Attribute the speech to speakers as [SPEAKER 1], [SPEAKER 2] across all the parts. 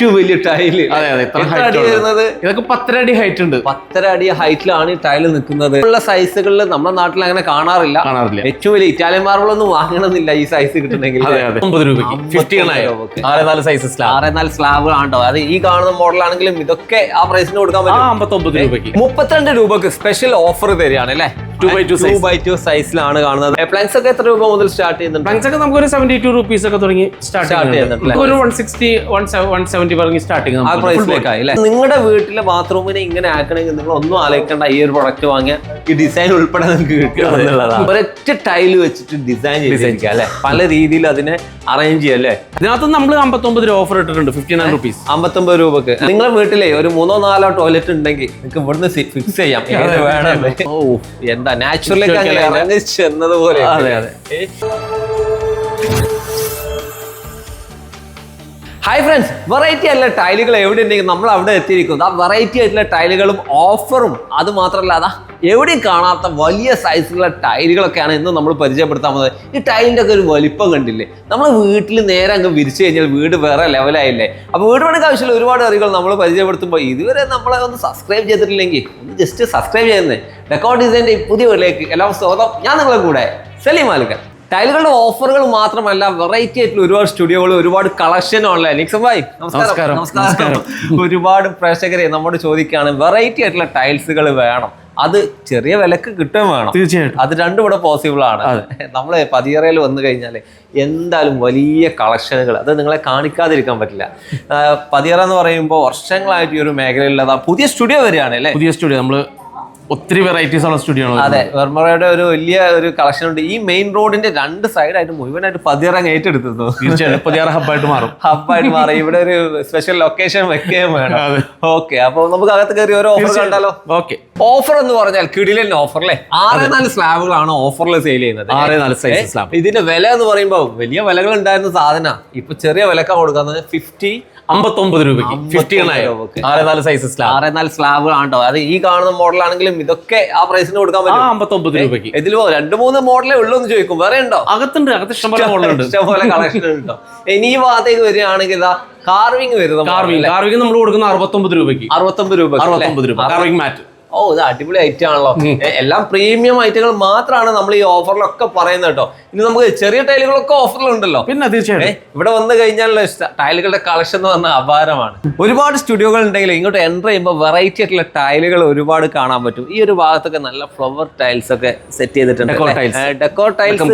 [SPEAKER 1] ഏറ്റവും വലിയ ടൈൽ
[SPEAKER 2] അതെ അതെ ഇത്ര height
[SPEAKER 1] അടി
[SPEAKER 2] ഉള്ളത്.
[SPEAKER 1] വരുന്നത്?
[SPEAKER 2] ഇതൊക്കെ പത്തര അടി ഹൈറ്റ് ഉണ്ട്.
[SPEAKER 1] പത്തര അടി ഹൈറ്റിലാണ് ഈ ടൈൽ നിൽക്കുന്നത്. ഉള്ള സൈസുകളിൽ നമ്മുടെ നാട്ടിൽ അങ്ങനെ കാണാറില്ല.
[SPEAKER 2] കാണാറില്ല.
[SPEAKER 1] ഏറ്റവും വലിയ ഇറ്റാലിയൻ മാർബിൾ ഒന്നും വാങ്ങണമെന്നില്ല ഈ സൈസ് കിട്ടണമെങ്കിൽ
[SPEAKER 2] അതെ അതെ. ഒമ്പത് രൂപയ്ക്ക്. ഫിഫ്റ്റി
[SPEAKER 1] രൂപയ്ക്ക്.
[SPEAKER 2] രൂപയ്ക്ക് ആറ് നാല് സൈസ് സ്ലാബ്
[SPEAKER 1] ആറ് നാല് സ്ലാബ് ആണോ അത് ഈ കാണുന്ന മോഡൽ ആണെങ്കിലും ഇതൊക്കെ ആ പ്രൈസിന് കൊടുക്കാൻ
[SPEAKER 2] ആ
[SPEAKER 1] പറ്റും
[SPEAKER 2] അമ്പത്തൊമ്പത് രൂപയ്ക്ക്.
[SPEAKER 1] മുപ്പത്തിരണ്ട് രൂപക്ക് സ്പെഷ്യൽ ഓഫർ തരികയാണ് അല്ലേ?
[SPEAKER 2] Two by two
[SPEAKER 1] two by two സൈസിലാണ് കാണുന്നത്. പ്ലാൻസ് ഒക്കെ എത്ര രൂപ മുതൽ സ്റ്റാർട്ട് ചെയ്യുന്നുണ്ട്?
[SPEAKER 2] പ്ലാങ്സ് ഒക്കെ നമുക്ക് ഒരു സെവന്റി ടു റുപ്പീസ് ഒക്കെ തുടങ്ങി
[SPEAKER 1] Start
[SPEAKER 2] സ്റ്റാർട്ട്
[SPEAKER 1] ചെയ്യുന്നുണ്ട്.
[SPEAKER 2] ഒരു one sixty one one seventy പറഞ്ഞ് സ്റ്റാർട്ടിങ്
[SPEAKER 1] ആ പ്രൈസിലേക്കായി അല്ലേ? നിങ്ങളുടെ വീട്ടിലെ ബാത്റൂമിനെ ഇങ്ങനെ ആക്കണമെങ്കിൽ നിങ്ങൾ ഒന്നും ആലോചിക്കേണ്ട. ഈ ഒരു പ്രൊഡക്റ്റ് വാങ്ങിയ ഈ ഡിസൈൻ ഉൾപ്പെടെ നിങ്ങൾക്ക് കിട്ടുക എന്നുള്ളതാണ്. ഒരൊറ്റ ടൈൽ വെച്ചിട്ട് ഡിസൈൻ ചെയ്തിരിക്കുക അല്ലേ? പല രീതിയിൽ അതിനെ അറേഞ്ച് ചെയ്യാം അല്ലേ?
[SPEAKER 2] ഇതിനകത്ത് നമ്മൾ അമ്പത്തൊമ്പത് രൂപ ഓഫർ ഇട്ടിട്ടുണ്ട് ഫിഫ്റ്റി നയൻ റുപ്പീസ്
[SPEAKER 1] അമ്പത്തൊമ്പത് രൂപക്ക്. നിങ്ങളുടെ വീട്ടിലെ ഒരു മൂന്നോ നാലോ ടോയ്ലറ്റ് ഉണ്ടെങ്കിൽ നിങ്ങൾക്ക് ഇവിടുന്ന് ഫിക്സ് ചെയ്യാം. വേണം ഓ. എന്താ നാച്ചുറലേക്ക് അങ്ങനെ ഇറങ്ങി ചെന്നതുപോലെ
[SPEAKER 2] അതെ, അതെ.
[SPEAKER 1] ഹായ് ഫ്രണ്ട്സ് വെറൈറ്റി ആയിട്ടുള്ള ടൈലുകൾ എവിടെ ഉണ്ടെങ്കിൽ നമ്മൾ അവിടെ എത്തിയിരിക്കുന്നത് ആ വെറൈറ്റി ആയിട്ടുള്ള ടൈലുകളും ഓഫറും അത് മാത്രമല്ല അതാ എവിടെയും കാണാത്ത വലിയ സൈസിലുള്ള ടൈലുകളൊക്കെയാണ് ഇന്ന് നമ്മൾ പരിചയപ്പെടുത്താൻ പോകുന്നത്. ഈ ടൈലിന്റെ ഒക്കെ ഒരു വലിപ്പം കണ്ടില്ലേ? നമ്മൾ വീട്ടിൽ നേരെ അങ്ങ് വിരിച്ചു കഴിഞ്ഞാൽ വീട് വേറെ ലെവലായില്ലേ അപ്പോൾ വീട് പണിക്ക് ആവശ്യമുള്ള ഒരുപാട് അറിവുകൾ നമ്മൾ പരിചയപ്പെടുത്തുമ്പോൾ ഇതുവരെ നമ്മളെ ഒന്ന് സബ്സ്ക്രൈബ് ചെയ്തിട്ടില്ലെങ്കിൽ ഒന്ന് ജസ്റ്റ് സബ്സ്ക്രൈബ് ചെയ്യുന്നത് ഡെക്കോർ ഡിസൈന്റെ പുതിയ വീട്ടിലേക്ക് എല്ലാവർക്കും സ്വാഗതം. ഞാൻ നിങ്ങളെ കൂടെ സലീം മാലിക്കൻ ടൈലുകളുടെ ഓഫറുകൾ മാത്രമല്ല വെറൈറ്റി ആയിട്ടുള്ള ഒരുപാട് സ്റ്റുഡിയോകൾ ഒരുപാട് കളക്ഷൻ ഉള്ള നിക്സം ഭായ്
[SPEAKER 2] നമസ്കാരം.
[SPEAKER 1] നമസ്കാരം. ഒരുപാട് പ്രേക്ഷകരെ നമ്മോട് ചോദിക്കുകയാണ് വെറൈറ്റി ആയിട്ടുള്ള ടൈൽസുകൾ വേണം. അത് ചെറിയ വിലക്ക് കിട്ടുകയും വേണം.
[SPEAKER 2] തീർച്ചയായിട്ടും.
[SPEAKER 1] അത് രണ്ടും ഇവിടെ പോസിബിൾ ആണ്. നമ്മൾ പതിയറയിൽ വന്നു കഴിഞ്ഞാൽ എന്തായാലും വലിയ കളക്ഷനുകൾ അത് നിങ്ങളെ കാണിക്കാതിരിക്കാൻ പറ്റില്ല. പതിയറ എന്ന് പറയുമ്പോൾ വർഷങ്ങളായിട്ട് ഈ ഒരു മേഖലയിലുള്ളതാണ് പുതിയ സ്റ്റുഡിയോ വരികയാണ് അല്ലേ?
[SPEAKER 2] പുതിയ സ്റ്റുഡിയോ നമ്മൾ ഒത്തിരി വെറൈറ്റീസ് ഉള്ള സ്റ്റുഡിയോ ആണ്
[SPEAKER 1] അതെ വെർമറയുടെ ഒരു വലിയ ഒരു കളക്ഷൻ ഉണ്ട്. ഈ മെയിൻ റോഡിന്റെ രണ്ട് സൈഡായിട്ട് മുഴുവനായിട്ട് പതിയറ ഏറ്റെടുത്തിരുന്നു
[SPEAKER 2] തീർച്ചയായിട്ടും പുതിയ ഹബ്ബായിട്ട് മാറും.
[SPEAKER 1] ഹബ്ബായിട്ട് മാറും. ഇവിടെ ഒരു സ്പെഷ്യൽ ലൊക്കേഷൻ വെക്കുകയും വേണം. ഓക്കെ അപ്പൊ നമുക്ക് അകത്ത് കയറി ഓരോ ഓഫർ കണ്ടാലോ?
[SPEAKER 2] ഓക്കെ
[SPEAKER 1] ഓഫർ എന്ന് പറഞ്ഞാൽ കിടിലൻ ഓഫർ അല്ലേ? ആറ് നാല് സ്ലാബുകളാണ് ഓഫറിൽ സെയിൽ ചെയ്യുന്നത്.
[SPEAKER 2] ആറ് നാല് സൈസ് സ്ലാബ്
[SPEAKER 1] ഇതിന്റെ വില എന്ന് പറയുമ്പോൾ വലിയ വിലകൾ ഉണ്ടായിരുന്ന സാധന. ഇപ്പൊ ചെറിയ വിലക്കാണ് കൊടുക്കുന്നത് ഫിഫ്റ്റി
[SPEAKER 2] അമ്പത്തൊമ്പത് രൂപയ്ക്ക്. ഫിഫ്റ്റി. ആറ് നാല് സൈസ് സ്ലാബ്
[SPEAKER 1] ആറ് നാല് സ്ലാബ് കേട്ടോ അത് ഈ കാണുന്ന മോഡൽ ആണെങ്കിലും ഇതൊക്കെ ആ പ്രൈസിന് കൊടുക്കാൻ പറ്റും.
[SPEAKER 2] അമ്പത്തൊമ്പത് രൂപയ്ക്ക്.
[SPEAKER 1] ഇതിൽ രണ്ട് മൂന്ന് മോഡലേ ഉള്ളൂ എന്ന് ചോദിക്കും. വേറെ ഉണ്ടോ?
[SPEAKER 2] അകത്തുണ്ട് അകത്ത് ഇഷ്ടംപോലെ മോഡലുണ്ട്
[SPEAKER 1] ഇഷ്ടംപോലെ കളക്ഷൻ ഉണ്ടോ ഇനി ഈ ഭാഗത്തേക്ക് വരികയാണെങ്കിൽ കാർവിംഗ് വരുന്ന
[SPEAKER 2] കാർവിംഗ് കാർവിംഗ് നമ്മൾ കൊടുക്കുന്ന അറുപത്തൊമ്പത് രൂപയ്ക്ക്.
[SPEAKER 1] അറുപത്തൊമ്പത് രൂപ
[SPEAKER 2] അറുപത്തൊമ്പത് രൂപ. കാർവിംഗ് മാറ്റ്
[SPEAKER 1] ഓ ഇത് അടിപൊളി ഐറ്റം ആണല്ലോ. എല്ലാം പ്രീമിയം ഐറ്റങ്ങൾ മാത്രമാണ് നമ്മൾ ഈ ഓഫറിലൊക്കെ പറയുന്നത് കേട്ടോ ഇനി നമുക്ക് ചെറിയ ടൈലുകളൊക്കെ ഓഫറിലുണ്ടല്ലോ.
[SPEAKER 2] പിന്നെ
[SPEAKER 1] തീർച്ചയായും
[SPEAKER 2] തീർച്ചയായിട്ടും
[SPEAKER 1] ഇവിടെ വന്നു കഴിഞ്ഞാൽ ടൈലുകളുടെ കളക്ഷൻ എന്ന് പറഞ്ഞാൽ അപാരമാണ്. ഒരുപാട് സ്റ്റുഡിയോകൾ ഉണ്ടെങ്കിൽ ഇങ്ങോട്ട് എന്റർ ചെയ്യുമ്പോൾ വെറൈറ്റി ആയിട്ടുള്ള ടൈലുകൾ ഒരുപാട് കാണാൻ പറ്റും. ഈ ഒരു ഭാഗത്തൊക്കെ നല്ല ഫ്ലവർ ടൈൽസ് ഒക്കെ സെറ്റ് ചെയ്തിട്ടുണ്ട്. ഡെക്കോർ ടൈൽസ്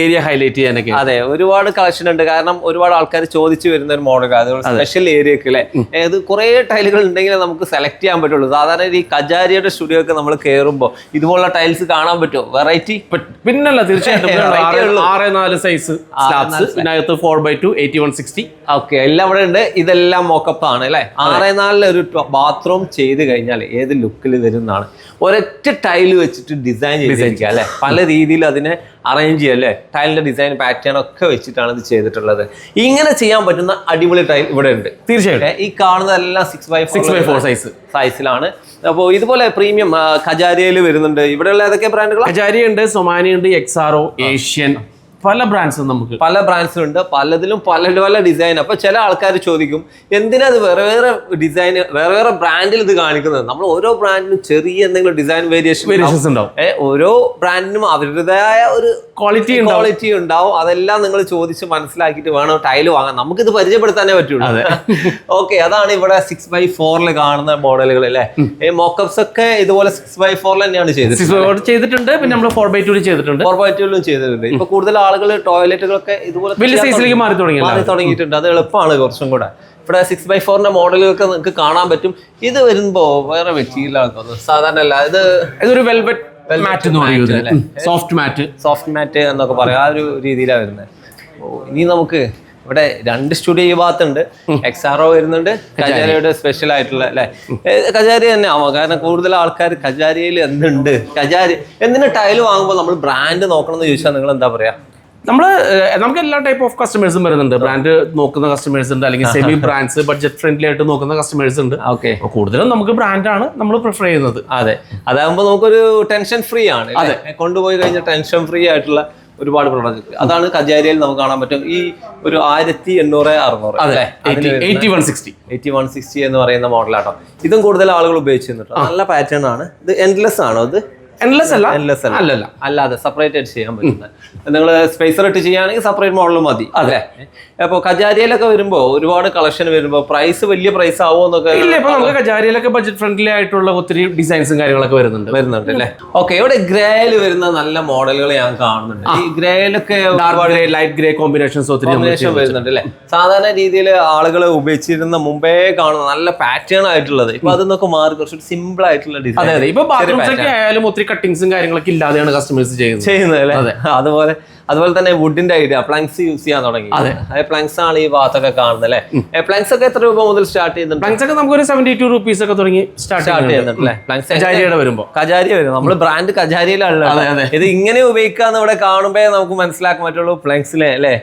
[SPEAKER 2] ഏരിയ ഹൈലൈറ്റ് ചെയ്യാനൊക്കെ.
[SPEAKER 1] അതെ ഒരുപാട് കളക്ഷൻ ഉണ്ട്. കാരണം ഒരുപാട് ആൾക്കാർ ചോദിച്ചു വരുന്ന ഒരു മോഡൽ അതുപോലെ സ്പെഷ്യൽ ഏരിയ ഒക്കെ അല്ലേ? അതായത് കുറെ ടൈലുകൾ ഉണ്ടെങ്കിൽ നമുക്ക് സെലക്ട് ചെയ്യാൻ പറ്റുള്ളൂ. സാധാരണ ഈ കജാരിയുടെ സ്റ്റുഡിയോ ഒക്കെ നമ്മൾ കയറുമ്പോൾ ഇതുപോലുള്ള ടൈൽസ് കാണാൻ പറ്റുമോ? വെറൈറ്റി
[SPEAKER 2] പിന്നല്ല തീർച്ചയായിട്ടും. ആറ് നാല് സൈസ് സ്ലാബ്സ് പിന്നെ അകത്ത് four by two eighty one sixty
[SPEAKER 1] okay എല്ലാം ഇവിടെ ഉണ്ട്. ഇതെല്ലാം മോക്കപ്പ് ആണ് അല്ലേ? ആറ് നാലിലെ ഒരു ബാത്റൂം ചെയ്ത് കഴിഞ്ഞാൽ ഏത് ലുക്കിൽ വരുന്നതാണ്. ഒരൊറ്റ ടൈൽ വെച്ചിട്ട് ഡിസൈൻ ചെയ്തിരിക്കുക അല്ലെ? പല രീതിയിൽ അതിനെ അറേഞ്ച് ചെയ്യുക അല്ലേ? ടൈലിന്റെ ഡിസൈൻ പാറ്റേൺ ഒക്കെ വെച്ചിട്ടാണ് ഇത് ചെയ്തിട്ടുള്ളത്. ഇങ്ങനെ ചെയ്യാൻ പറ്റുന്ന അടിപൊളി ടൈൽ ഇവിടെ ഉണ്ട്.
[SPEAKER 2] തീർച്ചയായിട്ടും.
[SPEAKER 1] ഈ കാണുന്നതെല്ലാം six by
[SPEAKER 2] six by four size
[SPEAKER 1] സൈസിലാണ് അപ്പോൾ ഇതുപോലെ പ്രീമിയം ഖജാരിയയിൽ വരുന്നുണ്ട്. ഇവിടെയുള്ള ഏതൊക്കെ ബ്രാൻഡുകൾ
[SPEAKER 2] ഖജാരി ഉണ്ട് സൊമാനി ഉണ്ട് എക്സാറോ ഏഷ്യൻ പല ബ്രാൻഡ്സും നമുക്ക്
[SPEAKER 1] പല ബ്രാൻഡ്സും ഉണ്ട്. പലതിലും പല പല ഡിസൈൻ അപ്പൊ ചില ആൾക്കാർ ചോദിക്കും എന്തിനാ അത് വേറെ വേറെ ഡിസൈൻ വേറെ വേറെ ബ്രാൻഡിൽ ഇത് കാണിക്കുന്നത്? നമ്മൾ ഓരോ ബ്രാൻഡിനും ചെറിയ എന്തെങ്കിലും ഡിസൈൻ വേരിയേഷൻ
[SPEAKER 2] വേരിയേഷൻസ് ഉണ്ടാവും.
[SPEAKER 1] ഓരോ ബ്രാൻഡിനും അവരുടേതായ ഒരു
[SPEAKER 2] ക്വാളിറ്റി
[SPEAKER 1] ക്വാളിറ്റി ഉണ്ടാവും. അതെല്ലാം നിങ്ങൾ ചോദിച്ച് മനസ്സിലാക്കിയിട്ട് വേണം ടൈൽ വാങ്ങാൻ. ഇത് പരിചയപ്പെടുത്താനേ പറ്റുള്ളൂ. ഓക്കെ അതാണ് ഇവിടെ സിക്സ് ബൈ ഫോറിൽ കാണുന്ന മോഡലുകൾ അല്ലേ? ഈ മോക്കപ്സ് ഒക്കെ ഇതുപോലെ സിക്സ് ബൈ ഫോറിൽ തന്നെയാണ് ചെയ്തത്
[SPEAKER 2] ചെയ്തിട്ടുണ്ട് പിന്നെ നമ്മൾ ഫോർ ബൈ ടൂലും ചെയ്തിട്ടുണ്ട്.
[SPEAKER 1] ഫോർ ബൈ ടൂലും ചെയ്തിട്ടുണ്ട്. ഇപ്പൊ കൂടുതൽ ആളുകൾ ടോയ്ലറ്റുകളൊക്കെ ഇതുപോലെ
[SPEAKER 2] വലിയ സൈസിലേക്ക് മാറി തുടങ്ങി
[SPEAKER 1] മാറി തുടങ്ങിയിട്ടുണ്ട്. അത് എളുപ്പമാണ് കുറച്ചും കൂടെ. ഇവിടെ സിക്സ് ബൈ ഫോറിന്റെ മോഡലുകളൊക്കെ നിങ്ങൾക്ക് കാണാൻ പറ്റും. ഇത് വരുമ്പോ വേറെ തോന്നുന്നത് സാധാരണ അല്ല ഇത്
[SPEAKER 2] ഇതൊരു വെൽവെറ്റ് മാറ്റ് എന്ന് പറയുന്നത് സോഫ്റ്റ് മാറ്റ്
[SPEAKER 1] സോഫ്റ്റ് മാറ്റ് എന്നൊക്കെ പറയാം. ആ ഒരു രീതിയിലാണ് വരുന്നത്. ഇനി നമുക്ക് ഇവിടെ രണ്ട് സ്റ്റുഡിയോ ഈ ഭാഗത്തുണ്ട്. എക്സാറോ വരുന്നുണ്ട്. കജാരിയുടെ സ്പെഷ്യൽ ആയിട്ടുള്ള അല്ലെ? കജാരി തന്നെ ആവാം. കാരണം കൂടുതൽ ആൾക്കാർ കജാരിയിൽ എന്തുണ്ട്? കജാരി എന്തിനു ടൈൽ വാങ്ങുമ്പോൾ നമ്മൾ ബ്രാൻഡ് നോക്കണം എന്ന് ചോദിച്ചാൽ നിങ്ങൾ എന്താ പറയാ?
[SPEAKER 2] നമ്മൾ നമുക്ക് എല്ലാ ടൈപ്പ് ഓഫ് കസ്റ്റമേഴ്സും വരുന്നുണ്ട്. ബ്രാൻഡ് നോക്കുന്ന കസ്റ്റമേഴ്സ് ഉണ്ട് അല്ലെങ്കിൽ സെമി ബ്രാൻഡ്സ് ബഡ്ജറ്റ് ഫ്രണ്ട്ലി ആയിട്ട് നോക്കുന്ന കസ്റ്റമേഴ്സ് ഉണ്ട്.
[SPEAKER 1] ഓക്കെ
[SPEAKER 2] കൂടുതലും നമുക്ക് ബ്രാൻഡാണ് നമ്മൾ പ്രിഫർ ചെയ്യുന്നത്.
[SPEAKER 1] അതെ. അതാകുമ്പോൾ നമുക്കൊരു ടെൻഷൻ ഫ്രീ ആണ് അതെ. കൊണ്ടുപോയി കഴിഞ്ഞാൽ ടെൻഷൻ ഫ്രീ ആയിട്ടുള്ള ഒരുപാട് പ്രൊഡക്റ്റ് അതാണ് കജാരിയിൽ നമുക്ക് കാണാൻ പറ്റും. ഈ ഒരു ആയിരത്തി എണ്ണൂറ് അറുന്നൂറ് അല്ലേ?
[SPEAKER 2] Eighty one sixty.
[SPEAKER 1] Eighty one sixty എന്ന് പറയുന്ന മോഡലാട്ടോ ഇതും കൂടുതൽ ആളുകൾ ഉപയോഗിച്ചിരുന്നു നല്ല പാറ്റേൺ ആണ്. ഇത് എൻഡ്ലെസ് ആണോ ഇത്?
[SPEAKER 2] എൻലെസ് അല്ല?
[SPEAKER 1] അല്ല. അല്ലാതെ സെപ്പറേറ്റ് ആയിട്ട് ചെയ്യാൻ പറ്റുന്നത് നിങ്ങൾ സ്പേസർ ഇട്ട് ചെയ്യുകയാണെങ്കിൽ സെപ്പറേറ്റ് മോഡൽ മതി. അതെ. അപ്പോൾ കജാരിയിലൊക്കെ വരുമ്പോൾ ഒരുപാട് കളക്ഷൻ വരുമ്പോൾ പ്രൈസ് വലിയ പ്രൈസ് ആവുമോ എന്നൊക്കെ
[SPEAKER 2] ഇല്ല ഇപ്പൊ നമുക്ക് കജാരിയിലൊക്കെ ബഡ്ജറ്റ് ഫ്രണ്ട്ലി ആയിട്ടുള്ള ഒത്തിരി ഡിസൈൻസും കാര്യങ്ങളൊക്കെ വരുന്നുണ്ട്.
[SPEAKER 1] വരുന്നുണ്ട് അല്ലേ? ഓക്കെ ഇവിടെ ഗ്രേയിൽ വരുന്ന നല്ല മോഡലുകൾ ഞാൻ കാണുന്നുണ്ട്. ഈ ഗ്രേയിലൊക്കെ
[SPEAKER 2] ഗ്രേ ലൈറ്റ് ഗ്രേ കോമ്പിനേഷൻസ് ഒത്തിരി
[SPEAKER 1] കോമ്പിനേഷൻ വരുന്നുണ്ട് അല്ലേ? സാധാരണ രീതിയിൽ ആളുകൾ ഉപയോഗിച്ചിരുന്ന മുമ്പേ കാണുന്ന നല്ല പാറ്റേൺ ആയിട്ടുള്ളത്. ഇപ്പൊ അതൊന്നൊക്കെ മാറി കുറച്ച് സിമ്പിൾ ആയിട്ടുള്ള ഡിസൈൻ
[SPEAKER 2] അതെ. ഇപ്പൊ ബാത്റൂംസ് ഒക്കെ ആയാലും ഒത്തിരി കട്ടിങ്സും കാര്യങ്ങളൊക്കെ ഇല്ലാതെയാണ് കസ്റ്റമേഴ്സ് ചെയ്യുന്നത്.
[SPEAKER 1] ചെയ്യുന്നത് അല്ലേ? അതുപോലെ അതുപോലെ തന്നെ വുഡിന്റെ ഐഡിയ പ്ലാങ്സ് യൂസ് ചെയ്യാൻ തുടങ്ങി. പ്ലാങ്സ് ആണ് ഈ ഭാഗത്തൊക്കെ കാണുന്നത് അല്ലേ? പ്ലാങ്സ് ഒക്കെ എത്ര രൂപ മുതൽ സ്റ്റാർട്ട് ചെയ്യുന്നുണ്ട്?
[SPEAKER 2] പ്ലാങ്സ് ഒക്കെ നമുക്ക് ഒരു സെവന്റി ടു റുപ്പീസ് ഒക്കെ തുടങ്ങി സ്റ്റാർട്ട്
[SPEAKER 1] ചെയ്യുന്നുണ്ട്. അല്ലേ? പ്ലാങ്സ്
[SPEAKER 2] കജാരിയുടെ വരുമ്പോ.
[SPEAKER 1] കജാരി വരും നമ്മൾ ബ്രാൻഡ്
[SPEAKER 2] കജാരിയിലാണ്.
[SPEAKER 1] ഇത് ഇങ്ങനെ ഉപയോഗിക്കാന്ന് ഇവിടെ കാണുമ്പോ നമുക്ക് മനസ്സിലാക്കാൻ പറ്റുള്ളൂ പ്ലാങ്സിലെ അല്ലേ?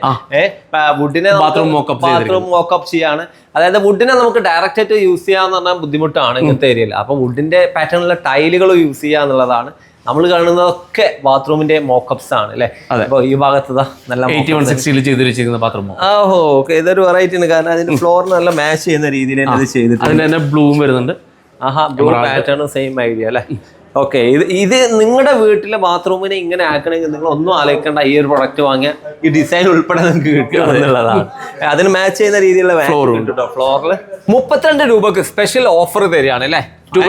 [SPEAKER 1] വുഡിനെ
[SPEAKER 2] ബാത്റൂം mock-up
[SPEAKER 1] ബാത്റൂം മോക്കപ്പ് ചെയ്യാണ്. അതായത് വുഡിനെ നമുക്ക് ഡയറക്റ്റ് ആയിട്ട് യൂസ് ചെയ്യാന്ന് പറഞ്ഞാൽ ബുദ്ധിമുട്ടാണ് ഇങ്ങനത്തെ ഏരിയയിൽ അപ്പൊ വുഡിന്റെ പാറ്റേണിലെ ടൈലുകൾ യൂസ് ചെയ്യുക എന്നുള്ളതാണ് നമ്മൾ കാണുന്നതൊക്കെ ബാത്റൂമിന്റെ മോക്കപ്സ് ആണ് അല്ലേ. അപ്പൊ ഈ ഭാഗത്ത് നല്ല
[SPEAKER 2] എയ്റ്റി വൺ സിക്സ്റ്റിയിൽ ചെയ്ത് വെച്ചിരിക്കുന്ന പാത്രം
[SPEAKER 1] ഓഹോ ഓക്കെ. ഇതൊരു വെറൈറ്റി ആണ്. കാരണം അതിന്റെ ഫ്ലോറിന് നല്ല മാച്ച് ചെയ്യുന്ന രീതിയിൽ തന്നെ ഇത് ചെയ്തിട്ടുണ്ട്.
[SPEAKER 2] അതിന് തന്നെ ബ്ലൂവും വരുന്നുണ്ട്.
[SPEAKER 1] ആഹാ ബ്ലൂ പാറ്റേൺ സെയിം ഐഡിയ അല്ലേ? ഓക്കെ. ഇത് ഇത് നിങ്ങളുടെ വീട്ടിലെ ബാത്റൂമിനെ ഇങ്ങനെ ആക്കണമെങ്കിൽ നിങ്ങൾ ഒന്നും ആലോചിക്കേണ്ട. ഈ ഒരു പ്രൊഡക്റ്റ് വാങ്ങിയ ഈ ഡിസൈൻ ഉൾപ്പെടെ നിങ്ങൾക്ക് കിട്ടും എന്നുള്ളതാണ്. അതിന് മാച്ച് ചെയ്യുന്ന രീതിയിലുള്ള ഫ്ലോറിൽ മുപ്പത്തിരണ്ട് രൂപക്ക് സ്പെഷ്യൽ ഓഫർ തരികയാണ് അല്ലേ? ടു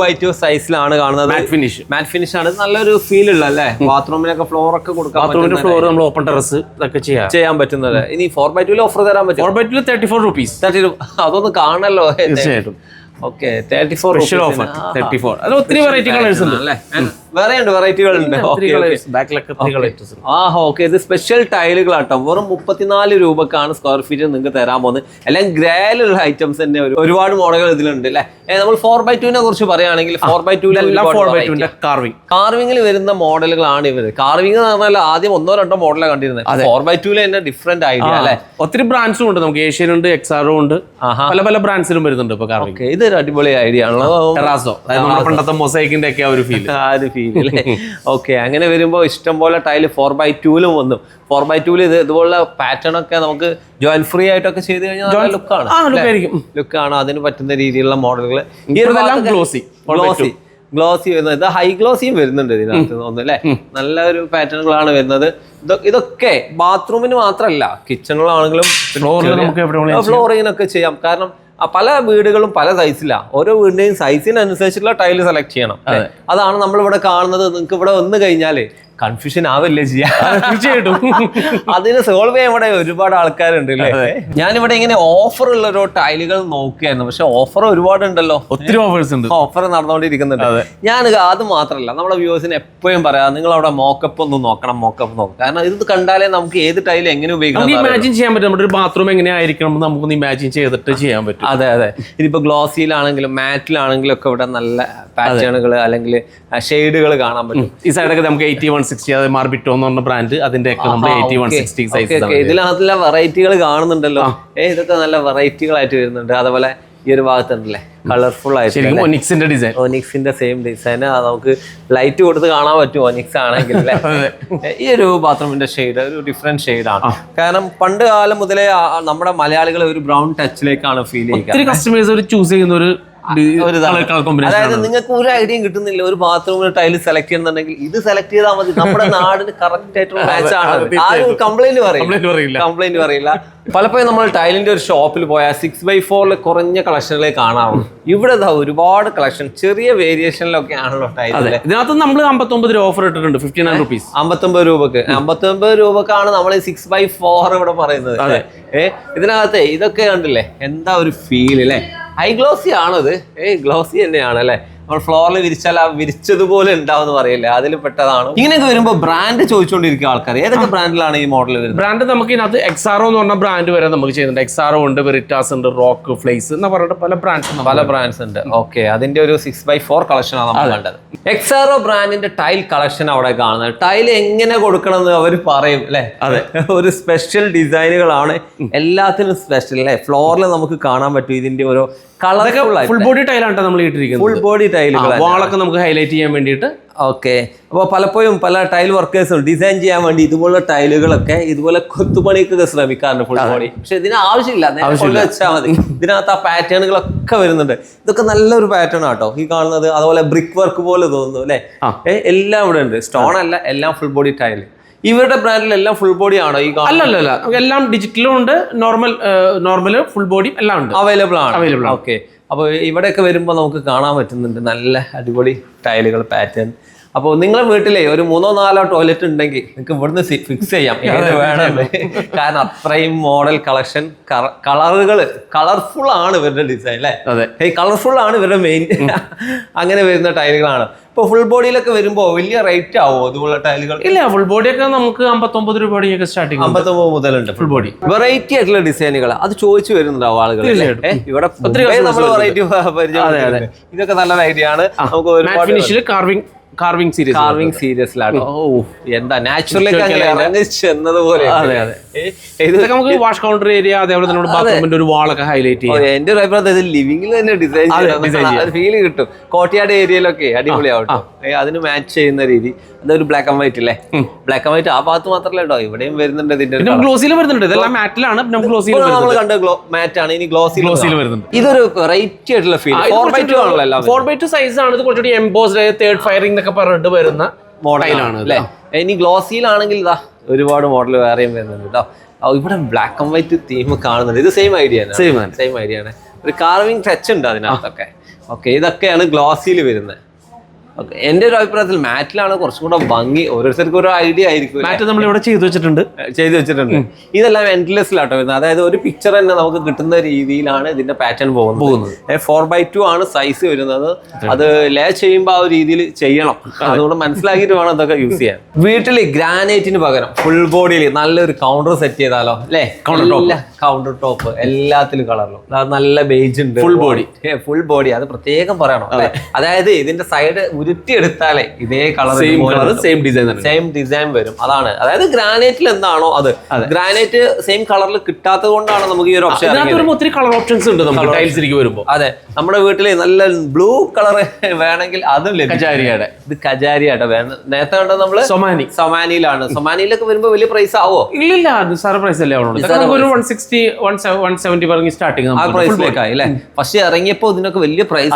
[SPEAKER 1] ബൈ ടു സൈസിലാണ് കാണുന്നത്.
[SPEAKER 2] മാറ്റ് ഫിനിഷ്
[SPEAKER 1] മാറ്റ് ഫിനിഷ് ആണ്. നല്ലൊരു ഫീൽ ഉള്ള അല്ലേ ബാത്റൂമിനൊക്കെ ഫ്ലോർ ഒക്കെ കൊടുക്കാൻ
[SPEAKER 2] ബാത്റൂമിന്റെ ഫ്ലോർ നമ്മൾ ഓപ്പൺ ടെറസ് ഇതൊക്കെ ചെയ്യാം.
[SPEAKER 1] ചെയ്യാൻ പറ്റുന്നത് ഇനി ഫോർ ബൈ ടുവിൽ ഓഫർ തരാൻ പറ്റും
[SPEAKER 2] four by two thirty four rupees
[SPEAKER 1] അതൊന്ന് കാണല്ലോ.
[SPEAKER 2] തീർച്ചയായിട്ടും.
[SPEAKER 1] Okay thirty four
[SPEAKER 2] offer thirty four അത് ഒത്തിരി വെറൈറ്റി കളേഴ്സ് ഉണ്ട്.
[SPEAKER 1] അല്ലേ? വേറെ ഉണ്ട് വെറൈറ്റികൾ ഉണ്ട് ആ ഓക്കെ ഇത് സ്പെഷ്യൽ ടൈലുകളാട്ടോ വെറും മുപ്പത്തിനാല് രൂപക്കാണ് സ്ക്വയർ ഫീറ്റ് നിങ്ങൾക്ക് തരാൻ പോകുന്നത്. എല്ലാം ഗ്രേലുള്ള ഐറ്റംസ് തന്നെ ഒരുപാട് മോഡലുകൾ ഇതിലുണ്ട് അല്ലേ നമ്മൾ ഫോർ ബൈ ടുവിനെ കുറിച്ച് പറയുകയാണെങ്കിൽ ഫോർ ബൈ
[SPEAKER 2] ടുവിലെ കാർവിംഗ്
[SPEAKER 1] കാർവിംഗിൽ വരുന്ന മോഡലുകളാണ് ഇവർ കാർവിംഗ് എന്ന് പറഞ്ഞാൽ ആദ്യം ഒന്നോ രണ്ടോ മോഡലാണ് കണ്ടിരുന്നത്. ഫോർ ബൈ ടുവിൽ തന്നെ ഡിഫറെന്റ് ഐഡിയ അല്ലേ
[SPEAKER 2] ഒത്തിരി ബ്രാൻഡ്സും ഉണ്ട്. നമുക്ക് ഏഷ്യൻ ഉണ്ട് എക്സാറോ ഉണ്ട്. പല പല ബ്രാൻഡ്സിലും വരുന്നുണ്ട് ഇപ്പൊ കാർവിംഗ്
[SPEAKER 1] ഇതൊരു അടിപൊളി ഐഡിയ ആണല്ലോ.
[SPEAKER 2] പണ്ടത്തെ മൊസൈക്കിന്റെ ഒക്കെ ആ ഒരു ഫീൽ
[SPEAKER 1] ആ ഒരു ഫീൽ അല്ലേ ഓക്കെ അങ്ങനെ വരുമ്പോൾ ഇഷ്ടംപോലെ ടൈൽ ഫോർ ബൈ ടൂലും വന്നു. ഫോർ ബൈ ടൂൽ ഇത് ഇതുപോലുള്ള പാറ്റേൺ ഒക്കെ നമുക്ക് ജോയിൻ ഫ്രീ ആയിട്ടൊക്കെ ചെയ്ത് കഴിഞ്ഞാൽ നല്ല ലുക്കാണ് ലുക്കാണ് അതിന് പറ്റുന്ന രീതിയിലുള്ള മോഡലുകൾ
[SPEAKER 2] ഗ്ലോസി
[SPEAKER 1] ഗ്ലോസി ഗ്ലോസി വരുന്നത്. ഇത് ഹൈ ഗ്ലോസിയും വരുന്നുണ്ട് ഇതിനകത്ത് തോന്നുന്നു അല്ലേ? നല്ലൊരു പാറ്റേണുകളാണ് വരുന്നത്. ഇതൊക്കെ ബാത്റൂമിന് മാത്രമല്ല കിച്ചണിലാണെങ്കിലും ഫ്ലോറിങ്ങിനൊക്കെ ചെയ്യാം. കാരണം പല വീടുകളും പല സൈസിലാണ് ഓരോ വീടിന്റെയും സൈസിനനുസരിച്ചുള്ള ടൈൽ സെലക്ട് ചെയ്യണം. അതാണ് നമ്മൾ ഇവിടെ കാണുന്നത്. നിങ്ങൾക്ക് ഇവിടെ വന്നു കഴിഞ്ഞാൽ കൺഫ്യൂഷൻ ആവില്ലേ ചെയ്യാ?
[SPEAKER 2] തീർച്ചയായിട്ടും.
[SPEAKER 1] അതിന് സോൾവ് ചെയ്യാൻ ഇവിടെ ഒരുപാട് ആൾക്കാരുണ്ട് അല്ലേ ഞാനിവിടെ ഇങ്ങനെ ഓഫർ ഉള്ള ഒരു ടൈലുകൾ നോക്കിയായിരുന്നു പക്ഷെ ഓഫർ ഒരുപാട് ഉണ്ടല്ലോ
[SPEAKER 2] ഒത്തിരി ഓഫേഴ്സ് ഉണ്ട്.
[SPEAKER 1] ഓഫർ നടന്നുകൊണ്ടിരിക്കുന്നുണ്ട്. ഞാൻ അത് മാത്രമല്ല നമ്മുടെ വ്യൂവേഴ്സിന് എപ്പോഴും പറയാം നിങ്ങൾ അവിടെ മോക്കപ്പ് ഒന്ന് നോക്കണം മോക്കപ്പ് നോക്കണം. കാരണം ഇത് കണ്ടാലേ നമുക്ക് ഏത് ടൈൽ എങ്ങനെ ഉപയോഗിക്കണം അറിയാം.
[SPEAKER 2] ഇമാജിൻ ചെയ്യാൻ പറ്റും. നമ്മുടെ ഒരു ബാത്റൂം എങ്ങനെ ആയിരിക്കണം നമുക്കൊന്ന് ഇമാജിൻ ചെയ്തിട്ട് ചെയ്യാൻ പറ്റും.
[SPEAKER 1] അതെ അതെ. ഇതിപ്പോ ഗ്ലോസിയിലാണെങ്കിലും മാറ്റിലാണെങ്കിലും ഒക്കെ ഇവിടെ നല്ല പാറ്റേണുകൾ അല്ലെങ്കിൽ ഷെയ്ഡുകൾ കാണാൻ പറ്റും.
[SPEAKER 2] ഈ സൈഡൊക്കെ നമുക്ക് എയ്റ്റി വൺ സിക്സ്റ്റി അത് മാർബിറ്റോ എന്ന് പറഞ്ഞ ബ്രാൻഡ് അതിന്റെ ഒക്കെ നമ്മൾ എയ്റ്റി വൺ സിക്സ്റ്റി സൈസ്
[SPEAKER 1] ഇതിനകത്തുള്ള വെറൈറ്റികൾ കാണുന്നുണ്ടല്ലോ. ഏ ഇതൊക്കെ നല്ല വെറൈറ്റികളായിട്ട് വരുന്നുണ്ട്. അതുപോലെ ഈ ഒരു ഭാഗത്തുണ്ടല്ലേ? കളർഫുൾ ആയിട്ട്
[SPEAKER 2] ഒനിക്സിന്റെ ഡിസൈൻ
[SPEAKER 1] ഒനിക്സിന്റെ സെയിം ഡിസൈൻ നമുക്ക് ലൈറ്റ് കൊടുത്ത് കാണാൻ പറ്റും ഒനിക്സ് ആണെങ്കിൽ? ഈ ഒരു ബാത്റൂമിന്റെ ഷെയ്ഡ് ഒരു ഡിഫറെന്റ് ഷെയ്ഡാണ് കാരണം പണ്ട് കാലം മുതലേ നമ്മുടെ മലയാളികൾ ഒരു ബ്രൗൺ ടച്ചിലേക്കാണ് ഫീൽ ചെയ്യുക.
[SPEAKER 2] കസ്റ്റമേഴ്സ് ഒരു ചൂസ് ചെയ്യുന്ന ഒരു
[SPEAKER 1] അതായത് നിങ്ങൾക്ക് ഒരു ഐഡിയയും കിട്ടുന്നില്ല. ഒരു ബാത്റൂമിൽ ടൈൽ സെലക്ട് ചെയ്യുന്നുണ്ടെങ്കിൽ ഇത് സെലക്ട് ചെയ്താൽ മതി. നമ്മുടെ നാടിന് കറക്റ്റ് ആയിട്ടുള്ള മാച്ച് ആണ് ആരും കംപ്ലൈന്റ്
[SPEAKER 2] പറയില്ല.
[SPEAKER 1] കംപ്ലൈന്റ് പറയില്ല. പലപ്പോഴും നമ്മൾ ടൈലിന്റെ ഒരു ഷോപ്പിൽ പോയാൽ സിക്സ് ബൈ ഫോറിൽ കുറഞ്ഞ കളക്ഷനിലേ കാണാറുള്ളൂ. ഇവിടെ ഒരുപാട് കളക്ഷൻ ചെറിയ വേരിയേഷനിലൊക്കെ ആണല്ലോ
[SPEAKER 2] ടൈൽ
[SPEAKER 1] ടൈലിൽ
[SPEAKER 2] ഇതിനകത്ത് നമ്മൾ അമ്പത്തൊമ്പത് രൂപ ഓഫർ ഇട്ടിട്ടുണ്ട് ഫിഫ്റ്റി നയൻ റുപ്പീസ്
[SPEAKER 1] അമ്പത്തൊമ്പത് രൂപക്ക്. അമ്പത്തൊമ്പത് രൂപക്കാണ് നമ്മൾ സിക്സ് ബൈ ഫോർ ഇവിടെ പറയുന്നത്.
[SPEAKER 2] ഏഹ്
[SPEAKER 1] ഇതിനകത്ത് ഇതിനകത്തെ ഇതൊക്കെ കണ്ടില്ലേ? എന്താ ഒരു ഫീൽ അല്ലേ? ഹൈ ഗ്ലോസി ആണത് ഏ ഗ്ലോസി തന്നെയാണ് അല്ലേ? നമ്മൾ ഫ്ലോറിൽ വിരിച്ചാൽ ആ വിരിച്ചതുപോലെ ഉണ്ടാവും പറയില്ല? അതിൽ പെട്ടതാണ്? ഇങ്ങനെയൊക്കെ വരുമ്പോൾ ബ്രാൻഡ് ചോദിച്ചുകൊണ്ടിരിക്കുക ആൾക്കാർ ഏതൊക്കെ ബ്രാൻഡിലാണ് ഈ മോഡൽ വരുന്നത്?
[SPEAKER 2] ബ്രാൻഡ് നമുക്ക് ഇതിനകത്ത് എക്സാറോ എന്ന് പറഞ്ഞ ബ്രാൻഡ് വരെ നമുക്ക് ചെയ്യുന്നുണ്ട്. എക്സാറോ ഉണ്ട് വെറിറ്റാസ് ഉണ്ട് റോക്ക് ഫ്ലേസ് എന്ന് പറഞ്ഞിട്ട് പല ബ്രാൻഡ്സ്
[SPEAKER 1] പല ബ്രാൻഡ്സ് ഉണ്ട്. ഓക്കെ അതിന്റെ ഒരു സിക്സ് ബൈ ഫോർ കളക്ഷൻ ആണ് നമ്മൾ കണ്ടത്. എക്സാറോ ബ്രാൻഡിന്റെ ടൈൽ കളക്ഷൻ അവിടെ കാണുന്നത്. ടൈൽ എങ്ങനെ കൊടുക്കണം എന്ന് അവർ പറയും അല്ലെ?
[SPEAKER 2] അതെ.
[SPEAKER 1] ഒരു സ്പെഷ്യൽ ഡിസൈനുകളാണ് എല്ലാത്തിനും സ്പെഷ്യൽ അല്ലെ? ഫ്ലോറിൽ നമുക്ക് കാണാൻ പറ്റും ഇതിന്റെ ഓരോ കളർഫുൾ
[SPEAKER 2] ഫുൾ ബോഡി ടൈലാണ് നമ്മൾ ഇട്ടിരിക്കുന്നത്.
[SPEAKER 1] ഫുൾ ബോഡി ടൈലുകൾ
[SPEAKER 2] വാളൊക്കെ നമുക്ക് ഹൈലൈറ്റ് ചെയ്യാൻ വേണ്ടിയിട്ട്.
[SPEAKER 1] ഓക്കെ. അപ്പോൾ പലപ്പോഴും പല ടൈൽ വർക്കേഴ്സും ഡിസൈൻ ചെയ്യാൻ വേണ്ടി ഇതുപോലുള്ള ടൈലുകളൊക്കെ ഇതുപോലെ കൊത്തുപണിക്കൊക്കെ ശ്രമിക്കാറുണ്ട് ഫുൾ ബോഡി പക്ഷെ ഇതിന് ആവശ്യമില്ല. വെച്ചാൽ മതി. ഇതിനകത്ത് ആ പാറ്റേണുകളൊക്കെ വരുന്നുണ്ട്. ഇതൊക്കെ നല്ലൊരു പാറ്റേൺ ആട്ടോ. ഈ കാണുന്നത് അതുപോലെ ബ്രിക്ക് വർക്ക് പോലെ തോന്നുന്നു അല്ലേ? എല്ലാം ഇവിടെ ഉണ്ട്. സ്റ്റോൺ അല്ല എല്ലാം ഫുൾ ബോഡി ടൈൽ ഇവരുടെ ബ്രാൻഡിലെല്ലാം ഫുൾ ബോഡി ആണോ ഈ
[SPEAKER 2] അല്ല അല്ല അല്ല എല്ലാം ഡിജിറ്റലും ഉണ്ട്. നോർമൽ നോർമൽ ഫുൾ ബോഡി എല്ലാം ഉണ്ട്.
[SPEAKER 1] അവൈലബിൾ ആണ്.
[SPEAKER 2] അവൈലബിൾ
[SPEAKER 1] ഓക്കെ അപ്പോൾ ഇവിടെയൊക്കെ വരുമ്പോൾ നമുക്ക് കാണാൻ പറ്റുന്നുണ്ട് നല്ല അടിപൊളി ടൈലുകൾ പാറ്റേൺ അപ്പോൾ നിങ്ങളെ വീട്ടിലെ ഒരു മൂന്നോ നാലോ ടോയ്ലറ്റ് ഉണ്ടെങ്കിൽ നിങ്ങൾക്ക് ഇവിടുന്ന് ഫിക്സ് ചെയ്യാം. ഏത് വേണമെന്ന് കാരണം അത്രയും മോഡൽ കളക്ഷൻ കളറുകൾ കളർഫുൾ ആണ് ഇവരുടെ ഡിസൈൻ അല്ലേ
[SPEAKER 2] അതെ.
[SPEAKER 1] കളർഫുൾ ആണ് ഇവരുടെ മെയിൻ അങ്ങനെ വരുന്ന ടൈലുകളാണ് ഇപ്പൊ ഫുൾ ബോഡിയിലൊക്കെ വരുമ്പോൾ വലിയ റേറ്റ് ആവുമോ അതുപോലെ ടൈലുകൾ
[SPEAKER 2] ഇല്ല ഫുൾ ബോഡിയൊക്കെ നമുക്ക് അമ്പത്തൊമ്പത് രൂപയൊക്കെ സ്റ്റാർട്ടിങ്
[SPEAKER 1] അമ്പത്തൊമ്പത് മുതലുണ്ട്.
[SPEAKER 2] ഫുൾ ബോഡി
[SPEAKER 1] വെറൈറ്റി ആയിട്ടുള്ള ഡിസൈനുകൾ അത് ചോദിച്ചു വരുന്നുണ്ടാവും ആളുകൾ ഇവിടെ നമ്മൾ വെറൈറ്റി പരിചയം ഇതൊക്കെ നല്ല ഐഡിയ ആണ്. നമുക്ക്
[SPEAKER 2] ഫിനിഷിൽ കാർവിംഗ് കാർവിംഗ് സീരീസ്
[SPEAKER 1] കാർവിംഗ് സീരിയസിലാണ് ഓ എന്താ നാച്ചുറലി ചെന്നതുപോലെ
[SPEAKER 2] അതെ, അതെ.
[SPEAKER 1] ഏ, ഇത്
[SPEAKER 2] ഇതൊക്കെ നമുക്ക് വാഷ് കൗണ്ടർ ഏരിയ അതേപോലെ തന്നെ ബാത്റൂമിന്റെ ഒരു വാളൊക്കെ ഹൈലൈറ്റ് ചെയ്യും.
[SPEAKER 1] എന്റെ ഒരു അഭിപ്രായത്തിൽ ലിവിംഗിൽ തന്നെ ഡിസൈൻ. ഫീൽ കിട്ടും. കോട്ടയാട് ഏരിയയിലൊക്കെ അടിപൊളിയാവട്ടെ. അതിന് മാച്ച് ചെയ്യുന്ന രീതി. അതൊരു ബ്ലാക്ക് ആൻഡ് വൈറ്റ് അല്ലേ ബ്ലാക്ക് ആൻഡ് വൈറ്റ് ആ ഭാഗത്ത് മാത്രമല്ല കേട്ടോ. ഇവിടെയും വരുന്നുണ്ട് ഇതിന്റെ
[SPEAKER 2] ഗ്ലോസിൽ വരുന്നുണ്ട്. ഇതെല്ലാം മാറ്റിലാണ്
[SPEAKER 1] നമ്മൾ കണ്ട മാറ്റ് ആണ്. ഇനി ഗ്ലോസി
[SPEAKER 2] ഗ്ലോസിൽ വരുന്നുണ്ട്.
[SPEAKER 1] ഇതൊരു വെറൈറ്റി ആയിട്ടുള്ള ഫീൽ ഫോർ ബൈ ടു ആണല്ലോ
[SPEAKER 2] ഫോർ ബൈ ടു സൈസ് ആണ്. ഇത് കുറച്ചുകൂടി എംബോസ്ഡ് തേർഡ് ഫയറിംഗ് എന്നൊക്കെ പറഞ്ഞിട്ട് വരുന്ന
[SPEAKER 1] മോഡലാണ് അല്ലേ? ഇനി ഗ്ലോസിയിലാണെങ്കിൽ ഇതാ ഒരുപാട് മോഡൽ വേറെയും വരുന്നുണ്ട് കേട്ടോ. ഇവിടെ ബ്ലാക്ക് ആൻഡ് വൈറ്റ് തീം കാണുന്നുണ്ട്. ഇത് സെയിം ഐഡിയ ആണ്. സെയിം ഐഡിയ ആണ്. ഒരു കാർവിംഗ് ടച്ച് ഉണ്ട് അതിനകത്തൊക്കെ. ഓക്കെ ഇതൊക്കെയാണ് ഗ്ലോസിയിൽ വരുന്നത്. ഓക്കെ. എന്റെ ഒരു അഭിപ്രായത്തിൽ മാറ്റിലാണ് കുറച്ചും കൂടെ ഭംഗി. ഓരോരുത്തർക്കും ഓരോ ഐഡിയ ആയിരിക്കും
[SPEAKER 2] മാറ്റ് നമ്മൾ ഇവിടെ ചെയ്തു വെച്ചിട്ടുണ്ട്.
[SPEAKER 1] ചെയ്തു വെച്ചിട്ടുണ്ട്. ഇതെല്ലാം എൻഡ്ലെസ്സിലാട്ടോ വരുന്നത്. അതായത് ഒരു പിക്ചർ തന്നെ നമുക്ക് കിട്ടുന്ന രീതിയിലാണ് ഇതിന്റെ പാറ്റേൺ പോകുന്നത്. പോകുന്നത്. ഫോർ ബൈ ടു ആണ് സൈസ് വരുന്നത്. അത്. ലേ ചെയ്യുമ്പോൾ ആ ഒരു രീതിയിൽ ചെയ്യണം. അതുകൊണ്ട് മനസ്സിലാക്കിയിട്ട് വേണം ഇതൊക്കെ യൂസ് ചെയ്യാൻ. വീട്ടിൽ ഗ്രാനൈറ്റിന് പകരം ഫുൾ ബോഡിയിൽ നല്ലൊരു കൗണ്ടർ സെറ്റ് ചെയ്താലോ അല്ലേ? കൗണ്ടർ ടോപ്പ് എല്ലാത്തിലും കളറിലും നല്ല ബേജ് ഉണ്ട്.
[SPEAKER 2] ഫുൾ ബോഡി
[SPEAKER 1] ഫുൾ ബോഡി അത് പ്രത്യേകം പറയണം. അതായത് ഇതിന്റെ സൈഡ് ഉരുട്ടിയെടുത്താലേ ഇതേ colour
[SPEAKER 2] same design
[SPEAKER 1] same design വരും. അതാണ്. അതായത് ഗ്രാനൈറ്റിൽ എന്താണോ അത്. ഗ്രാനൈറ്റ് സെയിം കളറിൽ കിട്ടാത്തത് കൊണ്ടാണ് നമുക്ക് ഈ ഒരു ഓപ്ഷൻ
[SPEAKER 2] വരുമ്പോൾ ഒത്തിരി കളർ ഓപ്ഷൻസ് ഉണ്ട് നമുക്ക് ടൈൽസിലേക്ക് വരുമ്പോൾ
[SPEAKER 1] അതെ. നമ്മുടെ വീട്ടിൽ നല്ല ബ്ലൂ കളർ വേണമെങ്കിൽ അതും
[SPEAKER 2] കജാരിയുടെ
[SPEAKER 1] ഇത് കജാരിയാട്ടോ വേണം നേരത്തെ കണ്ടത് നമ്മൾ
[SPEAKER 2] സൊമാനി
[SPEAKER 1] സൊമാനിയിലാണ് സൊമാനിയിലൊക്കെ വരുമ്പോ വലിയ പ്രൈസ് ആവോ?
[SPEAKER 2] ഇല്ല നിസ്സാര പ്രൈസ് അല്ലേ അവിടെ ഇതൊക്കെ ഒരു one sixty one one seventy പറഞ്ഞ് സ്റ്റാർട്ടിങ്
[SPEAKER 1] ആ പ്രൈസിലേക്കായി അല്ലേ? പക്ഷെ ഇറങ്ങിയപ്പോ ഇതിനൊക്കെ വലിയ പ്രൈസ്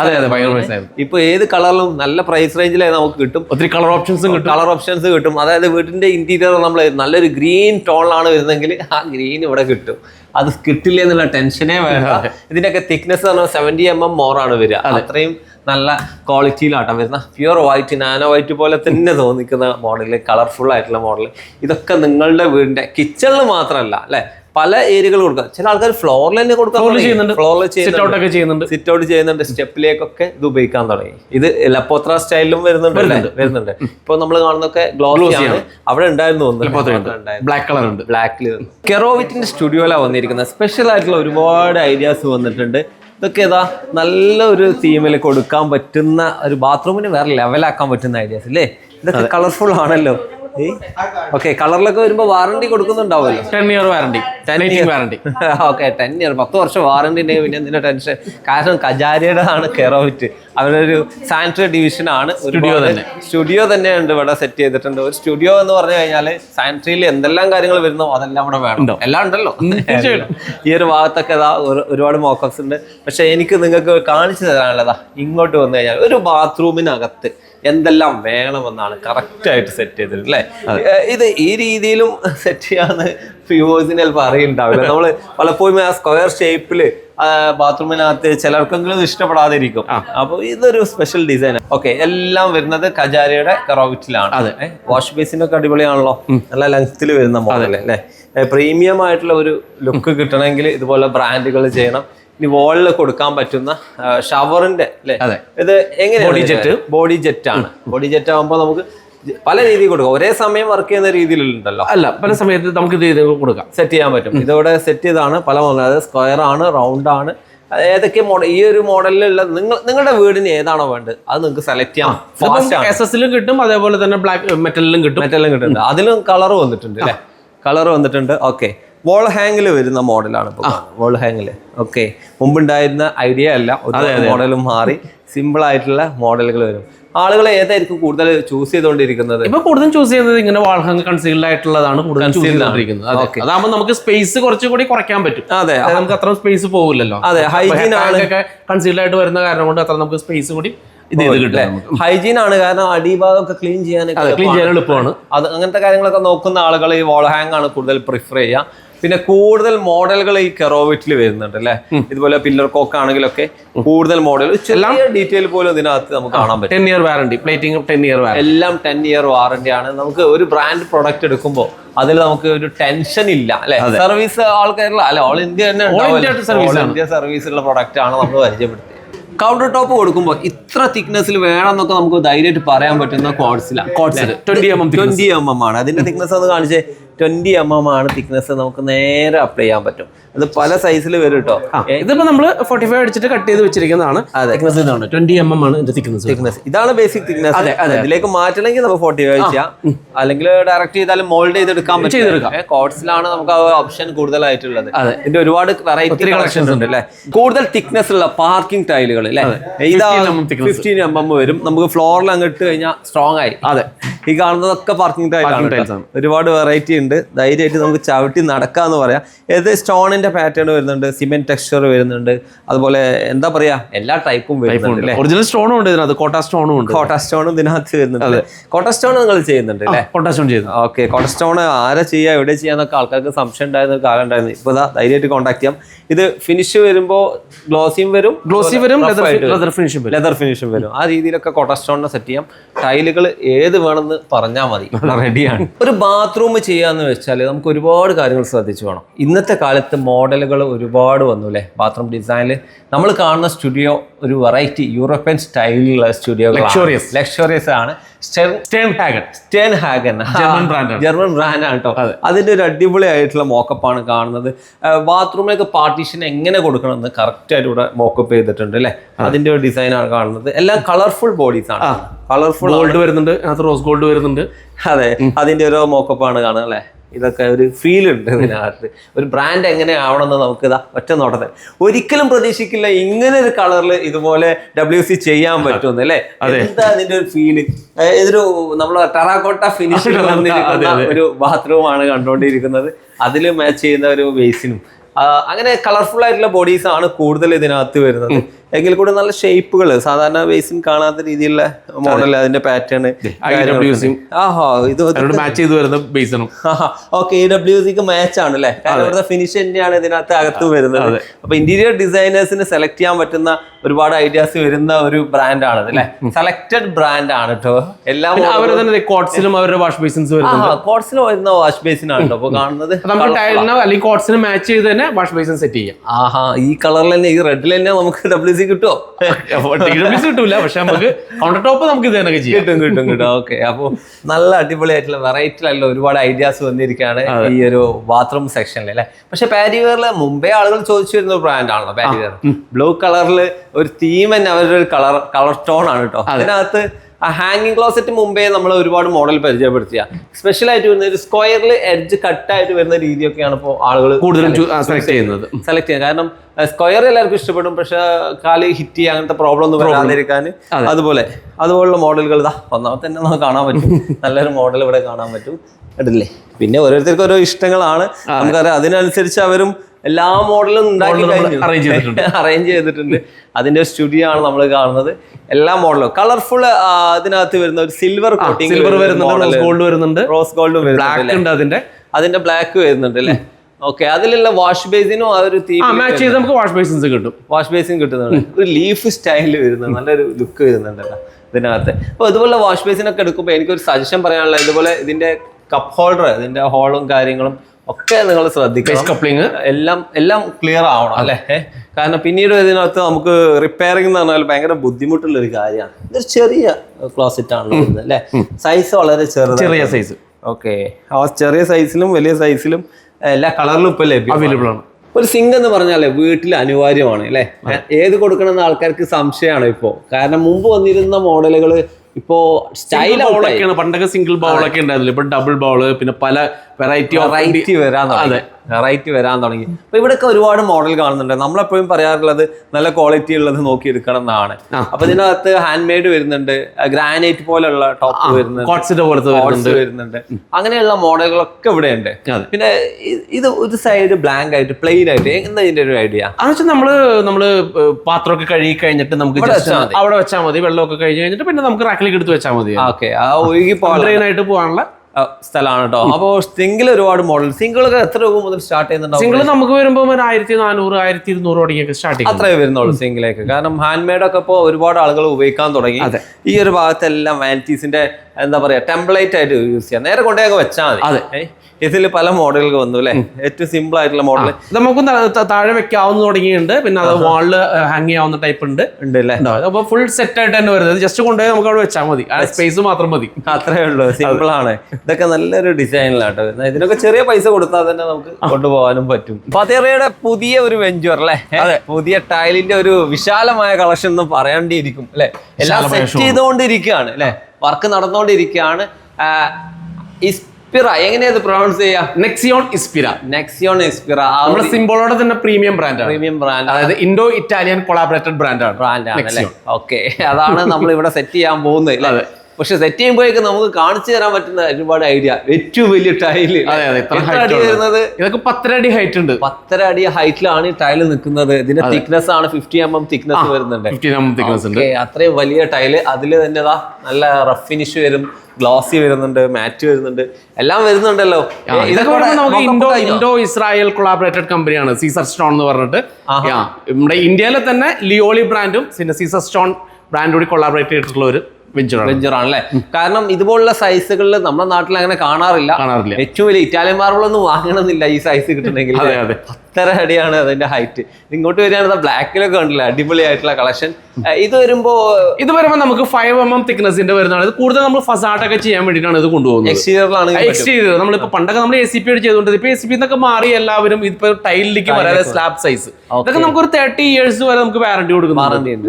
[SPEAKER 1] ഇപ്പൊ ഏത് കളറിലും നല്ല പ്രൈസ് റേഞ്ചിലായി നമുക്ക് കിട്ടും.
[SPEAKER 2] ഒത്തിരി കളർ ഓപ്ഷൻസും കിട്ടും.
[SPEAKER 1] കളർ ഓപ്ഷൻസ് കിട്ടും. അതായത് വീടിന്റെ ഇന്റീരിയർ നമ്മൾ നല്ലൊരു ഗ്രീൻ ടോണിലാണ് വരുന്നതെങ്കിൽ ആ ഗ്രീൻ ഇവിടെ കിട്ടും. അത് കിട്ടില്ല എന്നുള്ള ടെൻഷനേ വേണ്ട. ഇതിന്റെയൊക്കെ തിക്നെസ് പറഞ്ഞാൽ സെവന്റി എം എം മോറാണ് വരിക. അത്രയും നല്ല ക്വാളിറ്റിയിലാട്ടം വരുന്ന പ്യുവർ വൈറ്റ് നാനോ വൈറ്റ് പോലെ തന്നെ തോന്നിക്കുന്ന മോഡൽ കളർഫുൾ ആയിട്ടുള്ള മോഡൽ ഇതൊക്കെ നിങ്ങളുടെ വീടിന്റെ കിച്ചണിൽ മാത്രമല്ല അല്ലെ? പല ഏരിയകൾ കൊടുക്കാം. ചില ആൾക്കാർ ഫ്ലോറിൽ തന്നെ കൊടുക്കാൻ
[SPEAKER 2] ചെയ്യുന്നുണ്ട്.
[SPEAKER 1] ഫ്ലോറിൽ
[SPEAKER 2] സിറ്റ് ഔട്ട് ഒക്കെ ചെയ്യുന്നുണ്ട്.
[SPEAKER 1] സിറ്റ് ഔട്ട് ചെയ്യുന്നുണ്ട്. സ്റ്റെപ്പിലേക്കൊക്കെ ഇത് ഉപയോഗിക്കാൻ തുടങ്ങി. ഇത് ലപ്പോത്ര സ്റ്റൈലിലും വരുന്നുണ്ട് വരുന്നുണ്ട്. ഇപ്പൊ നമ്മൾ കാണുന്നൊക്കെ ഗ്ലോസി ആണ്. അവിടെ ഉണ്ടായിരുന്നു
[SPEAKER 2] ബ്ലാക്ക് കളർ ഉണ്ട്.
[SPEAKER 1] ബ്ലാക്കിൽ കെറോവിറ്റിന്റെ സ്റ്റുഡിയോയിലാണ് വന്നിരിക്കുന്നത് സ്പെഷ്യൽ ആയിട്ടുള്ള ഒരുപാട് ഐഡിയാസ് വന്നിട്ടുണ്ട്. ഇതൊക്കെ ഏതാ? നല്ലൊരു തീമിൽ കൊടുക്കാൻ പറ്റുന്ന ഒരു ബാത്റൂമിന് വേറെ ലെവലാക്കാൻ പറ്റുന്ന ഐഡിയാസ് അല്ലേ ഇതൊക്കെ കളർഫുൾ ആണല്ലോ. ഓക്കെ കളറിലൊക്കെ വരുമ്പോൾ warranty കൊടുക്കുന്നുണ്ടാവുമല്ലോ.
[SPEAKER 2] Ten year warranty ten warranty
[SPEAKER 1] okay ten year പത്ത് വർഷം വാറണ്ടി ഉണ്ടെങ്കിൽ പിന്നെ എന്തിനാ ടെൻഷൻ കാരണം കജാരിയുടെ ആണ് കെറോവിറ്റ് അവരൊരു സാനിറ്ററി ഡിവിഷൻ ആണ്.
[SPEAKER 2] സ്റ്റുഡിയോ തന്നെ.
[SPEAKER 1] സ്റ്റുഡിയോ തന്നെ ഉണ്ട് ഇവിടെ സെറ്റ് ചെയ്തിട്ടുണ്ട്. ഒരു സ്റ്റുഡിയോ എന്ന് പറഞ്ഞു കഴിഞ്ഞാൽ സാനിറ്ററിയിൽ എന്തെല്ലാം കാര്യങ്ങൾ വരുന്നോ അതെല്ലാം ഇവിടെ വേണം. എല്ലാം ഉണ്ടല്ലോ. ഈ ഒരു ഭാഗത്തൊക്കെ ഇതാ ഒരുപാട് മോക്കപ്സ് ഉണ്ട്. പക്ഷെ എനിക്ക് നിങ്ങൾക്ക് കാണിച്ചു തരാനുള്ളതാ. ഇങ്ങോട്ട് വന്നു കഴിഞ്ഞാൽ ഒരു ബാത്റൂമിനകത്ത് എന്തെല്ലാം വേണമെന്നാണ് കറക്റ്റ് ആയിട്ട് സെറ്റ് ചെയ്തിട്ടുണ്ട് അല്ലേ? ഇത് ഈ രീതിയിലും സെറ്റ് ചെയ്യാന്ന് ഫ്യൂവേഴ്സിന് ചിലപ്പോൾ അറിയുന്നുണ്ടാവില്ല നമ്മൾ പലപ്പോഴും ആ സ്ക്വയർ ഷേപ്പിൽ ബാത്റൂമിനകത്ത് ചിലർക്കെങ്കിലും ഇഷ്ടപ്പെടാതെ ഇരിക്കും അപ്പോൾ ഇതൊരു സ്പെഷ്യൽ ഡിസൈൻ ഓക്കെ എല്ലാം വരുന്നത് കജാരയുടെ കറോവിറ്റിലാണ്. അതെ. വാഷ് ബേസിനൊക്കെ അടിപൊളിയാണല്ലോ. നല്ല ലെങ്ത്തിൽ വരുന്ന മോഡൽ അല്ലേ? പ്രീമിയം ആയിട്ടുള്ള ഒരു ലുക്ക് കിട്ടണമെങ്കിൽ ഇതുപോലെ ബ്രാൻഡുകൾ ചെയ്യണം. ഇനി വോളിൽ കൊടുക്കാൻ പറ്റുന്ന ഷവറിന്റെ അല്ലേ. ഇത് എങ്ങനെയാണ്
[SPEAKER 2] ബോഡി ജെറ്റ്
[SPEAKER 1] ബോഡി ജെറ്റ് ആണ്. ബോഡി ജെറ്റ് ആകുമ്പോൾ നമുക്ക് പല രീതിയിൽ കൊടുക്കാം. ഒരേ സമയം വർക്ക് ചെയ്യുന്ന രീതിയിലുണ്ടല്ലോ.
[SPEAKER 2] അല്ല പല സമയത്ത് നമുക്ക് ഇത് കൊടുക്കാം.
[SPEAKER 1] സെറ്റ് ചെയ്യാൻ പറ്റും. ഇതോടെ സെറ്റ് ചെയ്താണ്. പല മോഡൽ അതായത് സ്ക്വയർ ആണ് റൗണ്ട് ആണ്. ഏതൊക്കെ മോഡൽ ഈ ഒരു മോഡലിലുള്ള നിങ്ങൾ നിങ്ങളുടെ വീടിന് ഏതാണോ വേണ്ടത്? അത് നിങ്ങൾക്ക് സെലക്ട് ചെയ്യാം. ഫാസ്റ്റ്
[SPEAKER 2] എസ് എസിലും കിട്ടും അതേപോലെ തന്നെ ബ്ലാക്ക് മെറ്റലിലും കിട്ടും.
[SPEAKER 1] മെറ്റലിലും കിട്ടുന്നുണ്ട് അതിലും കളർ വന്നിട്ടുണ്ട് അല്ലേ? കളർ വന്നിട്ടുണ്ട്. ഓക്കെ വോൾ ഹാങ്ങിൽ വരുന്ന മോഡലാണ് വോൾ ഹാങ്ങിൽ ഓക്കെ മുമ്പുണ്ടായിരുന്ന ഐഡിയ അല്ല. മോഡലും മാറി സിമ്പിൾ ആയിട്ടുള്ള മോഡലുകൾ വരും. ആളുകൾ ഏതായിരിക്കും കൂടുതൽ ചൂസ് ചെയ്തുകൊണ്ടിരിക്കുന്നത്?
[SPEAKER 2] ഇപ്പൊ കൂടുതലും ചൂസ് ചെയ്യുന്നത് ഇങ്ങനെ വാൾഹങ് കൺസീൽഡ് ആയിട്ടുള്ളതാണ്. കൂടുതൽ ചൂസ്
[SPEAKER 1] ചെയ്തുകൊണ്ടിരിക്കുന്നത്.
[SPEAKER 2] അതാകുമ്പോൾ നമുക്ക് സ്പേസ് കുറച്ചുകൂടി കുറയ്ക്കാൻ പറ്റും.
[SPEAKER 1] അതെ.
[SPEAKER 2] നമുക്ക് അത്ര സ്പേസ് പോകില്ലല്ലോ
[SPEAKER 1] അതെ, ഹൈജീൻ ആണ്.
[SPEAKER 2] കൺസീൽഡ് ആയിട്ട് വരുന്ന കാരണം കൊണ്ട് അത്ര നമുക്ക് സ്പേസ് കൂടി
[SPEAKER 1] ഹൈജീൻ ആണ്. കാരണം അടിഭാഗമൊക്കെ ക്ലീൻ ചെയ്യാനൊക്കെ
[SPEAKER 2] ക്ലീൻ ചെയ്യാൻ എളുപ്പമാണ്.
[SPEAKER 1] അത് അങ്ങനത്തെ കാര്യങ്ങളൊക്കെ നോക്കുന്ന ആളുകൾ ഈ വോൾ ഹാങ് ആണ് കൂടുതൽ പ്രിഫർ ചെയ്യുക. പിന്നെ കൂടുതൽ മോഡലുകൾ ഈ കെറോവിറ്റിൽ വരുന്നുണ്ട് അല്ലെ? ഇതുപോലെ പില്ലർ കോക്ക് ആണെങ്കിലൊക്കെ കൂടുതൽ മോഡൽ. ചെറിയ ഡീറ്റെയിൽ പോലും ഇതിനകത്ത് നമുക്ക് കാണാൻ പറ്റും.
[SPEAKER 2] Ten year warranty. Plating ten year warranty.
[SPEAKER 1] എല്ലാം ടെൻ ഇയർ വാറണ്ടി ആണ്. നമുക്ക് ഒരു ബ്രാൻഡ് പ്രൊഡക്റ്റ് എടുക്കുമ്പോൾ അതിൽ നമുക്ക് ഒരു ടെൻഷൻ ഇല്ല അല്ലെ? സർവീസ് ആൾക്കാരില്ല അല്ലെ ഓൾ ഇന്ത്യ തന്നെ
[SPEAKER 2] service
[SPEAKER 1] ഇന്ത്യ സർവീസ് ഉള്ള പ്രൊഡക്റ്റ് ആണ് നമ്മൾ പരിചയപ്പെടുത്തിയത്. കൗണ്ടർ ടോപ്പ് കൊടുക്കുമ്പോൾ ഇത്ര തിക്നെസ്സിൽ വേണം എന്നൊക്കെ നമുക്ക് ധൈര്യമായിട്ട് പറയാൻ പറ്റുന്ന കോഡ്സിലാണ്
[SPEAKER 2] കോഡ്സിൽ twenty M M
[SPEAKER 1] twenty M M ആണ്. അതിന്റെ തിക്നെസ് അത് കാണിച്ചേ. ട്വന്റി എം എം ആണ് തിക്നെസ് നമുക്ക് നേരെ അപ്ലൈ ചെയ്യാൻ പറ്റും. അത് പല സൈസിൽ വരും കേട്ടോ
[SPEAKER 2] ഇതിപ്പോ നമ്മൾ ഫോർട്ടി ഫൈവ് അടിച്ചിട്ട് കട്ട് ചെയ്ത് വെച്ചിരിക്കുന്നതാണ്. തിക്നെസ് ഇതാണ് ട്വന്റി എം എം ആണ് ഇതിന്റെ തിക്നസ്
[SPEAKER 1] തിക്നെസ് ഇതാണ് ബേസിക് തിക്നെസ്
[SPEAKER 2] അതെ, അതെ.
[SPEAKER 1] ഇതിലേക്ക് മാറ്റണമെങ്കിൽ നമുക്ക് ഫോർട്ടി ഫൈവ് ചെയ്യാം. അല്ലെങ്കിൽ ഡയറക്റ്റ് ചെയ്താലും മോൾഡ് ചെയ്തെടുക്കാൻ
[SPEAKER 2] ചെയ്തെടുക്കാം.
[SPEAKER 1] പറ്റും കോഡ്സിലാണ് നമുക്ക് ആ ഓപ്ഷൻ കൂടുതലായിട്ടുള്ളത്. ഇതിന്റെ ഒരുപാട് വെറൈറ്റി കളക്ഷൻസ് ഉണ്ട്. അല്ലേ കൂടുതൽ തിക്നെസ് ഉള്ള പാർക്കിംഗ് ടൈലുകൾ അല്ലേ ഇതാ
[SPEAKER 2] 15
[SPEAKER 1] ഫിഫ്റ്റീൻ എം എം വരും. നമുക്ക് ഫ്ലോറിൽ അങ്ങോട്ട് കഴിഞ്ഞാൽ സ്ട്രോങ് ആയി.
[SPEAKER 2] അതെ.
[SPEAKER 1] ഈ കാണുന്നതൊക്കെ പാർക്കിംഗ് ടൈലാണ്. ഒരുപാട് വെറൈറ്റി ഉണ്ട് ധൈര്യമായിട്ട് നമുക്ക് ചവിട്ടി നടക്കാന്ന് പറയാം. ഏത് സ്റ്റോണിന്റെ പാറ്റേൺ വരുന്നുണ്ട് സിമെന്റ് ടെക്സ്ചർ വരുന്നുണ്ട് അതുപോലെ എന്താ പറയാ എല്ലാ ടൈപ്പും വരുന്നുണ്ട്
[SPEAKER 2] ഒറിജിനൽ സ്റ്റോണും ഉണ്ട് ഇതിനകത്ത് കോട്ട സ്റ്റോണും ഉണ്ട്.
[SPEAKER 1] കോട്ട സ്റ്റോണും ഇതിനകത്ത് വരുന്നുണ്ട് കോട്ട സ്റ്റോൺ നിങ്ങൾ ചെയ്യുന്നുണ്ട് അല്ലേ?
[SPEAKER 2] കോട്ട സ്റ്റോൺ ചെയ്യുന്നു.
[SPEAKER 1] ഓക്കെ കോട്ട സ്റ്റോൺ ആരെ ചെയ്യാ എവിടെ ചെയ്യാന്നൊക്കെ ആൾക്കാർക്ക് സംശയം ഉണ്ടായിരുന്ന ഒരു കാലം ഉണ്ടായിരുന്നു ഇപ്പൊ ഇതാ ധൈര്യമായിട്ട് കോൺടാക്ട് ചെയ്യാം. ഇത് ഫിനിഷ് വരുമ്പോൾ ഗ്ലോസിയും വരും
[SPEAKER 2] ഗ്ലോസി വരും ലെതർ ഫിനിഷും വരും.
[SPEAKER 1] ലെതർ ഫിനിഷും വരും. ആ രീതിയിലൊക്കെ കോട്ട സ്റ്റോണിനെ സെറ്റ് ചെയ്യാം. ടൈലുകൾ ഏത് വേണമെന്ന് പറഞ്ഞാൽ മതി. റെഡിയാണ്. ഒരു ബാത്റൂം ചെയ്യാന്ന് വെച്ചാൽ നമുക്ക് ഒരുപാട് കാര്യങ്ങൾ ശ്രദ്ധിച്ചു വേണം. ഇന്നത്തെ കാലത്ത് മോഡലുകൾ ഒരുപാട് വന്നു അല്ലേ? ബാത്റൂം ഡിസൈനിൽ നമ്മൾ കാണുന്ന സ്റ്റുഡിയോ ഒരു വെറൈറ്റി യൂറോപ്യൻ സ്റ്റൈലിലുള്ള സ്റ്റുഡിയോ
[SPEAKER 2] ലക്ഷറിയസ്
[SPEAKER 1] ലക്ഷറിയസ് ആണ്.
[SPEAKER 2] സ്റ്റേൺ ഹാഗൻ
[SPEAKER 1] സ്റ്റേൻ ഹാഗൻ
[SPEAKER 2] ആണ്.
[SPEAKER 1] ജർമ്മൻ ബ്രാൻഡ് ആണ് കേട്ടോ അതിന്റെ ഒരു അടിപൊളി ആയിട്ടുള്ള മോക്കപ്പാണ് കാണുന്നത്. ബാത്റൂമിലേക്ക് പാർട്ടീഷൻ എങ്ങനെ കൊടുക്കണം എന്ന് കറക്റ്റ് ആയിട്ട് ഇവിടെ മോക്കപ്പ് ചെയ്തിട്ടുണ്ട് അല്ലേ? അതിന്റെ ഒരു ഡിസൈനാണ് ആണ് കാണുന്നത്. എല്ലാം കളർഫുൾ ബോഡീസ് ആണ്. കളർഫുൾ
[SPEAKER 2] ഗോൾഡ് വരുന്നുണ്ട്. അതിനകത്ത് റോസ് ഗോൾഡ് വരുന്നുണ്ട്.
[SPEAKER 1] അതെ. അതിന്റെ ഒരു മോക്കപ്പാണ് കാണുന്നത് അല്ലേ? ഇതൊക്കെ ഒരു ഫീൽ ഉണ്ട് ഇതിനകത്ത്. ഒരു ബ്രാൻഡ് എങ്ങനെ ആവണമെന്ന് നമുക്ക് ഇതാ ഒറ്റ നോട്ടത്തിൽ. ഒരിക്കലും പ്രതീക്ഷിക്കില്ല ഇങ്ങനെ ഒരു കളറിൽ ഇതുപോലെ ഡബ്ല്യു സി ചെയ്യാൻ പറ്റുമെന്ന് അല്ലേ? എന്താ അതിന്റെ ഒരു ഫീൽ ഇതൊരു നമ്മൾ ടെറാക്കോട്ട ഫിനിഷിൽ വന്നിരിക്കുന്ന ഒരു ബാത്റൂം ആണ് കണ്ടുകൊണ്ടിരിക്കുന്നത് അതിൽ മാച്ച് ചെയ്യുന്ന ഒരു ബേസിനും അങ്ങനെ കളർഫുൾ ആയിട്ടുള്ള ബോഡീസ് ആണ് കൂടുതൽ ഇതിനകത്ത് വരുന്നത്. എങ്കിൽ കൂടെ നല്ല ഷേപ്പുകൾ സാധാരണ ബേസിൻ കാണാത്ത രീതിയിലുള്ള മോഡൽ അതിന്റെ പാറ്റേൺ
[SPEAKER 2] മാച്ച് ചെയ്ത് വരുന്ന ബേസിനും
[SPEAKER 1] ഓക്കെ ഡബ്ല്യു സിക്ക് മാച്ച് ആണ് അല്ലേ? ഇവിടുത്തെ ഫിനിഷ് തന്നെയാണ് ഇതിനകത്ത് അകത്ത് വരുന്നത്. അപ്പൊ ഇന്റീരിയർ ഡിസൈനേഴ്സിന് സെലക്ട് ചെയ്യാൻ പറ്റുന്ന ഒരുപാട് ഐഡിയാസ് വരുന്ന ഒരു ബ്രാൻഡ് ആണ് അല്ലേ? സെലക്ടഡ് ബ്രാൻഡ് ആണ് കേട്ടോ എല്ലാം
[SPEAKER 2] അവർ തന്നെ കോട്സിലും അവരുടെ വാഷ് ബേസിൻസ്
[SPEAKER 1] കോട്സിൽ വരുന്ന വാഷ് ബേസിൻ ആണ് കേട്ടോ കാണുന്നത്
[SPEAKER 2] നമുക്ക് ടൈലിനോ അല്ലെങ്കിൽ കോട്സിന് മാച്ച് ചെയ്ത് തന്നെ വാഷ് ബേസിൻ സെറ്റ് ചെയ്യാം.
[SPEAKER 1] ആഹാ ഈ കളറിൽ തന്നെ ഈ റെഡിൽ തന്നെ നമുക്ക് ഡബ്ല്യു സി കിട്ടുമോ
[SPEAKER 2] TWC കിട്ടൂല. പക്ഷെ നമുക്ക് കൗണ്ടർ ടോപ്പ് നമുക്ക് ഇത് തന്നെ ചെയ്യാം.
[SPEAKER 1] കിട്ടും കിട്ടും കിട്ടും. ഓക്കെ അപ്പോൾ നല്ല അടിപൊളിയായിട്ടുള്ള വെറൈറ്റി ആയിട്ടുള്ള ഒരുപാട് ഐഡിയാസ് വന്നിരിക്കുകയാണ് ഈ ഒരു ബാത്റൂം സെക്ഷനിൽ അല്ലേ? പക്ഷെ പാരിവെയറിൽ മുമ്പേ ആളുകൾ ചോദിച്ചു വരുന്ന ബ്രാൻഡ് ആണല്ലോ പാരിവെയർ ബ്ലൂ കളറിൽ ഒരു തീം തന്നെ അവരുടെ ഒരു കളർ കളർ ടോൺ ആണ് കേട്ടോ. അതിനകത്ത് ആ ഹാങ്ങിങ് ക്ലോസറ്റ് മുമ്പേ നമ്മൾ ഒരുപാട് മോഡൽ പരിചയപ്പെടുത്തിയ. സ്പെഷ്യൽ ആയിട്ട് വരുന്ന ഒരു സ്ക്വയറിൽ എഡ്ജ് കട്ടായിട്ട് വരുന്ന രീതിയൊക്കെയാണ് ഇപ്പോൾ ആളുകൾ
[SPEAKER 2] കൂടുതലും സെലക്ട് ചെയ്യുന്നത്.
[SPEAKER 1] സെലക്ട് ചെയ്യുന്നത്. കാരണം സ്ക്വയർ എല്ലാവർക്കും ഇഷ്ടപ്പെടും പക്ഷെ കാൽ ഹിറ്റ് ചെയ്യുക അങ്ങനത്തെ പ്രോബ്ലം ഒന്നും വരാതിരിക്കാൻ അതുപോലെ അതുപോലുള്ള മോഡലുകൾ ഇതാ ഒന്നാമത്തെ തന്നെ നമുക്ക് കാണാൻ പറ്റും. നല്ലൊരു മോഡൽ ഇവിടെ കാണാൻ പറ്റും. ഇടില്ലേ പിന്നെ ഓരോരുത്തർക്കും ഓരോ ഇഷ്ടങ്ങളാണ് നമുക്കറിയാം അതിനനുസരിച്ച് അവരും എല്ലാ മോഡലും ഉണ്ടാക്കി. അറേഞ്ച് ചെയ്തിട്ടുണ്ട്. അതിന്റെ സ്റ്റുഡിയോ ആണ് നമ്മൾ കാണുന്നത്. എല്ലാ മോഡലും. കളർഫുൾ അതിനകത്ത് വരുന്ന ഒരു സിൽവർ കോട്ടിംഗ്
[SPEAKER 2] സിൽവർ വരുന്നുണ്ട് റോസ് ഗോൾഡ് വരുന്നുണ്ട്.
[SPEAKER 1] റോസ് ഗോൾഡ്
[SPEAKER 2] ബ്ലാക്ക്
[SPEAKER 1] വരുന്നുണ്ട്
[SPEAKER 2] ഉണ്ട് അതിന്റെ.
[SPEAKER 1] അതിന്റെ ബ്ലാക്ക് വരുന്നുണ്ട് അല്ലേ? ഓക്കെ അതിലുള്ള വാഷ് ബേസിനും ആ ഒരു
[SPEAKER 2] മാച്ച് ചെയ്ത് നമുക്ക് വാഷ് ബേസിൻസ് കിട്ടും.
[SPEAKER 1] വാഷ് ബേസിൻ കിട്ടുന്നുണ്ട്. ഒരു ലീഫ് സ്റ്റൈലിൽ വരുന്നത് നല്ലൊരു ലുക്ക് വരുന്നുണ്ടല്ലോ ഇതിനകത്ത്. അപ്പോൾ ഇതുപോലെ വാഷ് ബേസിനൊക്കെ എടുക്കുമ്പോൾ എനിക്കൊരു സജഷൻ പറയാനുള്ള ഇതുപോലെ ഇതിന്റെ കപ്പ് ഹോൾഡർ ഇതിന്റെ ഹോളും കാര്യങ്ങളും ഒക്കെ നിങ്ങൾ ശ്രദ്ധിക്കണം.
[SPEAKER 2] കപ്ലിങ്
[SPEAKER 1] എല്ലാം എല്ലാം ക്ലിയർ ആവണം അല്ലേ? കാരണം പിന്നീട് ഇതിനകത്ത് നമുക്ക് റിപ്പയറിംഗ് എന്ന് പറഞ്ഞാൽ ഭയങ്കര ബുദ്ധിമുട്ടുള്ള ഒരു കാര്യമാണ്. ഇതൊരു ചെറിയ ക്ലോസറ്റ് ആണ് അല്ലേ? സൈസ് വളരെ ചെറിയ
[SPEAKER 2] ചെറിയ സൈസ്
[SPEAKER 1] ഓക്കെ ആ ചെറിയ സൈസിലും വലിയ സൈസിലും എല്ലാ കളറിലും ഇപ്പൊ ലഭ്യം
[SPEAKER 2] അവൈലബിൾ ആണ്.
[SPEAKER 1] ഒരു സിങ്ക് എന്ന് പറഞ്ഞാലേ വീട്ടിൽ അനിവാര്യമാണ് അല്ലേ? ഏത് കൊടുക്കണമെന്ന് ആൾക്കാർക്ക് സംശയമാണ് ഇപ്പോൾ കാരണം മുമ്പ് വന്നിരുന്ന മോഡലുകൾ ഇപ്പോ സ്റ്റൈൽ
[SPEAKER 2] ബൗളൊക്കെയാണ് പണ്ടൊക്കെ സിംഗിൾ ബൗളൊക്കെ ഉണ്ടായിരുന്നില്ല? ഇപ്പൊ ഡബിൾ ബൗൾ പിന്നെ പല വെറൈറ്റി
[SPEAKER 1] വെറൈറ്റി വരാൻ
[SPEAKER 2] അതെ.
[SPEAKER 1] വെറൈറ്റി വരാൻ തുടങ്ങി. അപ്പൊ ഇവിടെയൊക്കെ ഒരുപാട് മോഡൽ കാണുന്നുണ്ട്. നമ്മളെപ്പോഴും പറയാറുള്ളത് നല്ല ക്വാളിറ്റി ഉള്ളത് നോക്കി എടുക്കണം എന്നാണ്.
[SPEAKER 2] അപ്പോൾ
[SPEAKER 1] അപ്പൊ ഇതിനകത്ത് ഹാൻഡ് മെയ്ഡ് വരുന്നുണ്ട് ഗ്രാനൈറ്റ് പോലെയുള്ള ടോപ്പ് വരുന്നുണ്ട്.
[SPEAKER 2] പോലത്തെ വരുന്നുണ്ട്.
[SPEAKER 1] അങ്ങനെയുള്ള മോഡലുകളൊക്കെ ഇവിടെ ഉണ്ട് പിന്നെ ഇത് ഒരു സൈഡ് ബ്ലാങ്ക് ആയിട്ട് പ്ലെയിൻ ആയിട്ട് എന്താ ഇതിന്റെ ഒരു ഐഡിയ
[SPEAKER 2] വെച്ചാൽ നമ്മൾ നമ്മൾ പാത്രമൊക്കെ കഴുകി കഴിഞ്ഞിട്ട് നമുക്ക്. അവിടെ വെച്ചാൽ മതി. വെള്ളമൊക്കെ കഴിഞ്ഞ് കഴിഞ്ഞിട്ട് പിന്നെ നമുക്ക് റാക്കിലേക്ക് എടുത്ത് വെച്ചാൽ മതി.
[SPEAKER 1] ഓക്കെ ആ ഒഴുകി പോകാൻ
[SPEAKER 2] ആയിട്ട് പോകാനുള്ള
[SPEAKER 1] സ്ഥലമാണ് കേട്ടോ അപ്പോ സിംഗിൾ ഒരുപാട് മോഡൽ സിംഗിളൊക്കെ എത്ര രൂപ മുതൽ സ്റ്റാർട്ട് ചെയ്യുന്നുണ്ടാവും?
[SPEAKER 2] സിംഗിൾ നമുക്ക് വരുമ്പോൾ ഒരു ആയിരത്തി നാനൂറ് ആയിരത്തി ഇരുന്നൂറ് തുടങ്ങിയൊക്കെ സ്റ്റാർട്ട് ചെയ്യും
[SPEAKER 1] അത്രേ വരുന്നുള്ളൂ സിംഗിളേക്ക് കാരണം ഹാൻഡ് മെയ്ഡ് ഒക്കെ ഇപ്പോൾ ഒരുപാട് ആളുകൾ ഉപയോഗിക്കാൻ തുടങ്ങി. ഈ ഒരു ഭാഗത്തെല്ലാം വാനിറ്റീസിന്റെ എന്താ പറയാ ടെംപ്ലേറ്റ് ആയിട്ട് യൂസ് ചെയ്യാം. നേരെ കൊണ്ടേ വെച്ചാൽ
[SPEAKER 2] അതെ.
[SPEAKER 1] മതി ഇതിൽ പല മോഡലുകൾ വന്നു അല്ലേ? ഏറ്റവും സിമ്പിൾ ആയിട്ടുള്ള മോഡൽ
[SPEAKER 2] നമുക്ക് താഴെ വെക്കാവുന്ന തുടങ്ങിയിട്ടുണ്ട്. പിന്നെ അത് വാളിൽ ഹാങ് ചെയ്യാവുന്ന ടൈപ്പ് ഉണ്ട്.
[SPEAKER 1] ഉണ്ട് അല്ലേ?
[SPEAKER 2] അപ്പൊ ഫുൾ സെറ്റ് ആയിട്ട് തന്നെ വരുന്നത്. ജസ്റ്റ് കൊണ്ടുപോയി നമുക്ക് അവിടെ വെച്ചാൽ മതി. ആ സ്പേസ് മാത്രം മതി.
[SPEAKER 1] അത്രേ ഉള്ളൂ. സിമ്പിൾ ആണ്. ഇതൊക്കെ നല്ലൊരു ഡിസൈനിലാട്ടോ ഇതിനൊക്കെ ചെറിയ പൈസ കൊടുത്താൽ തന്നെ നമുക്ക് കൊണ്ടുപോകാനും പറ്റും. പതേറയുടെ പുതിയ ഒരു വെഞ്ചർ അല്ലേ? പുതിയ ടൈലിന്റെ ഒരു വിശാലമായ കളക്ഷൻ എന്ന് പറയേണ്ടിയിരിക്കും അല്ലെ? എല്ലാം സെറ്റ് ചെയ്തുകൊണ്ടിരിക്കുകയാണ് അല്ലെ? വർക്ക് നടന്നുകൊണ്ടിരിക്കുകയാണ്. ഇസ്പിറ എങ്ങനെയാ ഇത് പ്രൊണൗൺസ് ചെയ്യുക
[SPEAKER 2] നെക്സിയോൺ ഇസ്പിറ
[SPEAKER 1] നെക്സിയോൺ ഇസ്പിറ
[SPEAKER 2] നമ്മുടെ സിംബോളോടെ തന്നെ പ്രീമിയം ബ്രാൻഡാണ്
[SPEAKER 1] പ്രീമിയം ബ്രാൻഡ്
[SPEAKER 2] അതായത് ഇൻഡോ ഇറ്റാലിയൻ കൊളാബറേറ്റഡ് ബ്രാൻഡാണ്
[SPEAKER 1] ബ്രാൻഡാണ് അല്ലേ? ഓക്കെ അതാണ് നമ്മൾ ഇവിടെ സെറ്റ് ചെയ്യാൻ പോകുന്നത് അല്ലേ? പക്ഷെ സെറ്റ് ചെയ്യുമ്പോഴേക്കും നമുക്ക് കാണിച്ചു തരാൻ പറ്റുന്ന ഒരുപാട് ഐഡിയ ഏറ്റവും വലിയ
[SPEAKER 2] ടൈൽ
[SPEAKER 1] അടി വരുന്നത്?
[SPEAKER 2] ഇതൊക്കെ പത്തര അടി ഹൈറ്റ് ഉണ്ട്.
[SPEAKER 1] പത്തര അടി ഹൈറ്റിലാണ് ഈ ടൈൽ നിൽക്കുന്നത്. ഇതിന്റെ തിക്നെസ് ആണ് ഫിഫ്റ്റി എം എം തിക്നെസ് വരുന്നുണ്ട്. Okay, അത്രയും വലിയ ടൈൽ അതിൽ തന്നെ നല്ല റഫ് ഫിനിഷ് വരും ഗ്ലോസി വരുന്നുണ്ട് മാറ്റ് വരുന്നുണ്ട്. എല്ലാം വരുന്നുണ്ടല്ലോ.
[SPEAKER 2] ഇതൊക്കെ നമുക്ക് ഇൻഡോ ഇൻഡോ ഇസ്രായേൽ കൊളാബറേറ്റഡ് കമ്പനിയാണ് സീസർ സ്റ്റോൺ എന്ന് പറഞ്ഞിട്ട്. നമ്മുടെ ഇന്ത്യയിലെ തന്നെ ലിയോളി ബ്രാൻഡും പിന്നെ സീസർ സ്റ്റോൺ ബ്രാൻഡ് കൂടി കൊളാബറേറ്റ് ചെയ്തിട്ടുള്ള ഒരു വെഞ്ചറാണ്
[SPEAKER 1] വെഞ്ചർ കാരണം ഇതുപോലുള്ള സൈസുകളിൽ നമ്മുടെ നാട്ടിൽ അങ്ങനെ കാണാറില്ല.
[SPEAKER 2] കാണാറില്ല.
[SPEAKER 1] ഏറ്റവും വലിയ ഇറ്റാലിയൻ മാർബിളൊന്നും വാങ്ങണമെന്നില്ല ഈ സൈസ് കിട്ടണമെങ്കിൽ. പത്തര അടിയാണ് അതിന്റെ ഹൈറ്റ് ഇങ്ങോട്ട് വരികയാണെങ്കിൽ ബ്ലാക്കിലൊക്കെ ഉണ്ടല്ലോ അടിപൊളിയായിട്ടുള്ള കളക്ഷൻ ഇത് വരുമ്പോ
[SPEAKER 2] ഇത് വരുമ്പോൾ നമുക്ക് ഫൈവ് എം എം തിക്നസിന്റെ വരുന്നതാണ്. ഇത് കൂടുതൽ നമ്മൾ ഫസാട്ടൊക്കെ ചെയ്യാൻ വേണ്ടിയിട്ടാണ് ഇത് കൊണ്ടുപോകുന്നത്.
[SPEAKER 1] എക്സ്റ്റീരിയറിലാണ്
[SPEAKER 2] എക്സ്റ്റീരിയർ നമ്മളിപ്പോ പണ്ടൊക്കെ നമ്മൾ എ സി പി ചെയ്തുകൊണ്ട് ഇപ്പൊ എ സി പി എന്നൊക്കെ മാറി എല്ലാവരും ഇപ്പൊ ടൈലിലേക്ക് വരാതെ സ്ലാബ് സൈസ് ഇതൊക്കെ നമുക്ക് ഒരു തേർട്ടി ഇയേഴ്സ് വരെ നമുക്ക്
[SPEAKER 1] വാറണ്ടി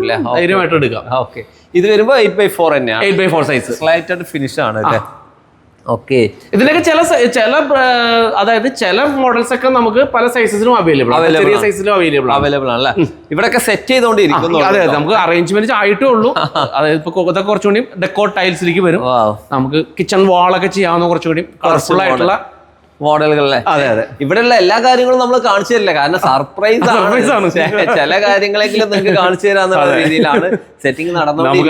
[SPEAKER 1] അല്ലേ
[SPEAKER 2] ധൈര്യമായിട്ട് എടുക്കാം.
[SPEAKER 1] ഓക്കെ ഇത് വരുമ്പോ എയ്റ്റ് ബൈ ഫോർ തന്നെയാണ്
[SPEAKER 2] eight by four size
[SPEAKER 1] slighted finish ആണ് അല്ലേ ഓക്കെ
[SPEAKER 2] ഇതിലൊക്കെ ചില ചില അതായത് ചില മോഡൽസ് ഒക്കെ നമുക്ക് പല സൈസസിലും അവൈലബിൾ ചെറിയ. സൈസിലും അവൈലബിൾ ആണ്.
[SPEAKER 1] അവൈലബിൾ ആണല്ലേ ഇവിടൊക്കെ സെറ്റ് ചെയ്തോണ്ടിരിക്കുന്നു
[SPEAKER 2] അതെ നമുക്ക് അറേഞ്ച്മെന്റ് ആയിട്ടേ ഉള്ളൂ. അതായത് ഇപ്പൊ ഇതൊക്കെ കുറച്ചുകൂടി ഡെക്കോർ ടൈൽസിലേക്ക് വരും. നമുക്ക് കിച്ചൺ വാളൊക്കെ ചെയ്യാവുന്ന കുറച്ചുകൂടി കളർഫുൾ ആയിട്ടുള്ള
[SPEAKER 1] മോഡലുകളല്ലേ?
[SPEAKER 2] അതെ അതെ.
[SPEAKER 1] ഇവിടെയുള്ള എല്ലാ കാര്യങ്ങളും നമ്മൾ കാണിച്ചു തരില്ല. കാരണം സർപ്രൈസ്
[SPEAKER 2] ആണ്.
[SPEAKER 1] ചില കാര്യങ്ങളെങ്കിലും നിങ്ങൾക്ക് കാണിച്ചു തരാന്നുള്ള രീതിയിലാണ് സെറ്റിംഗ്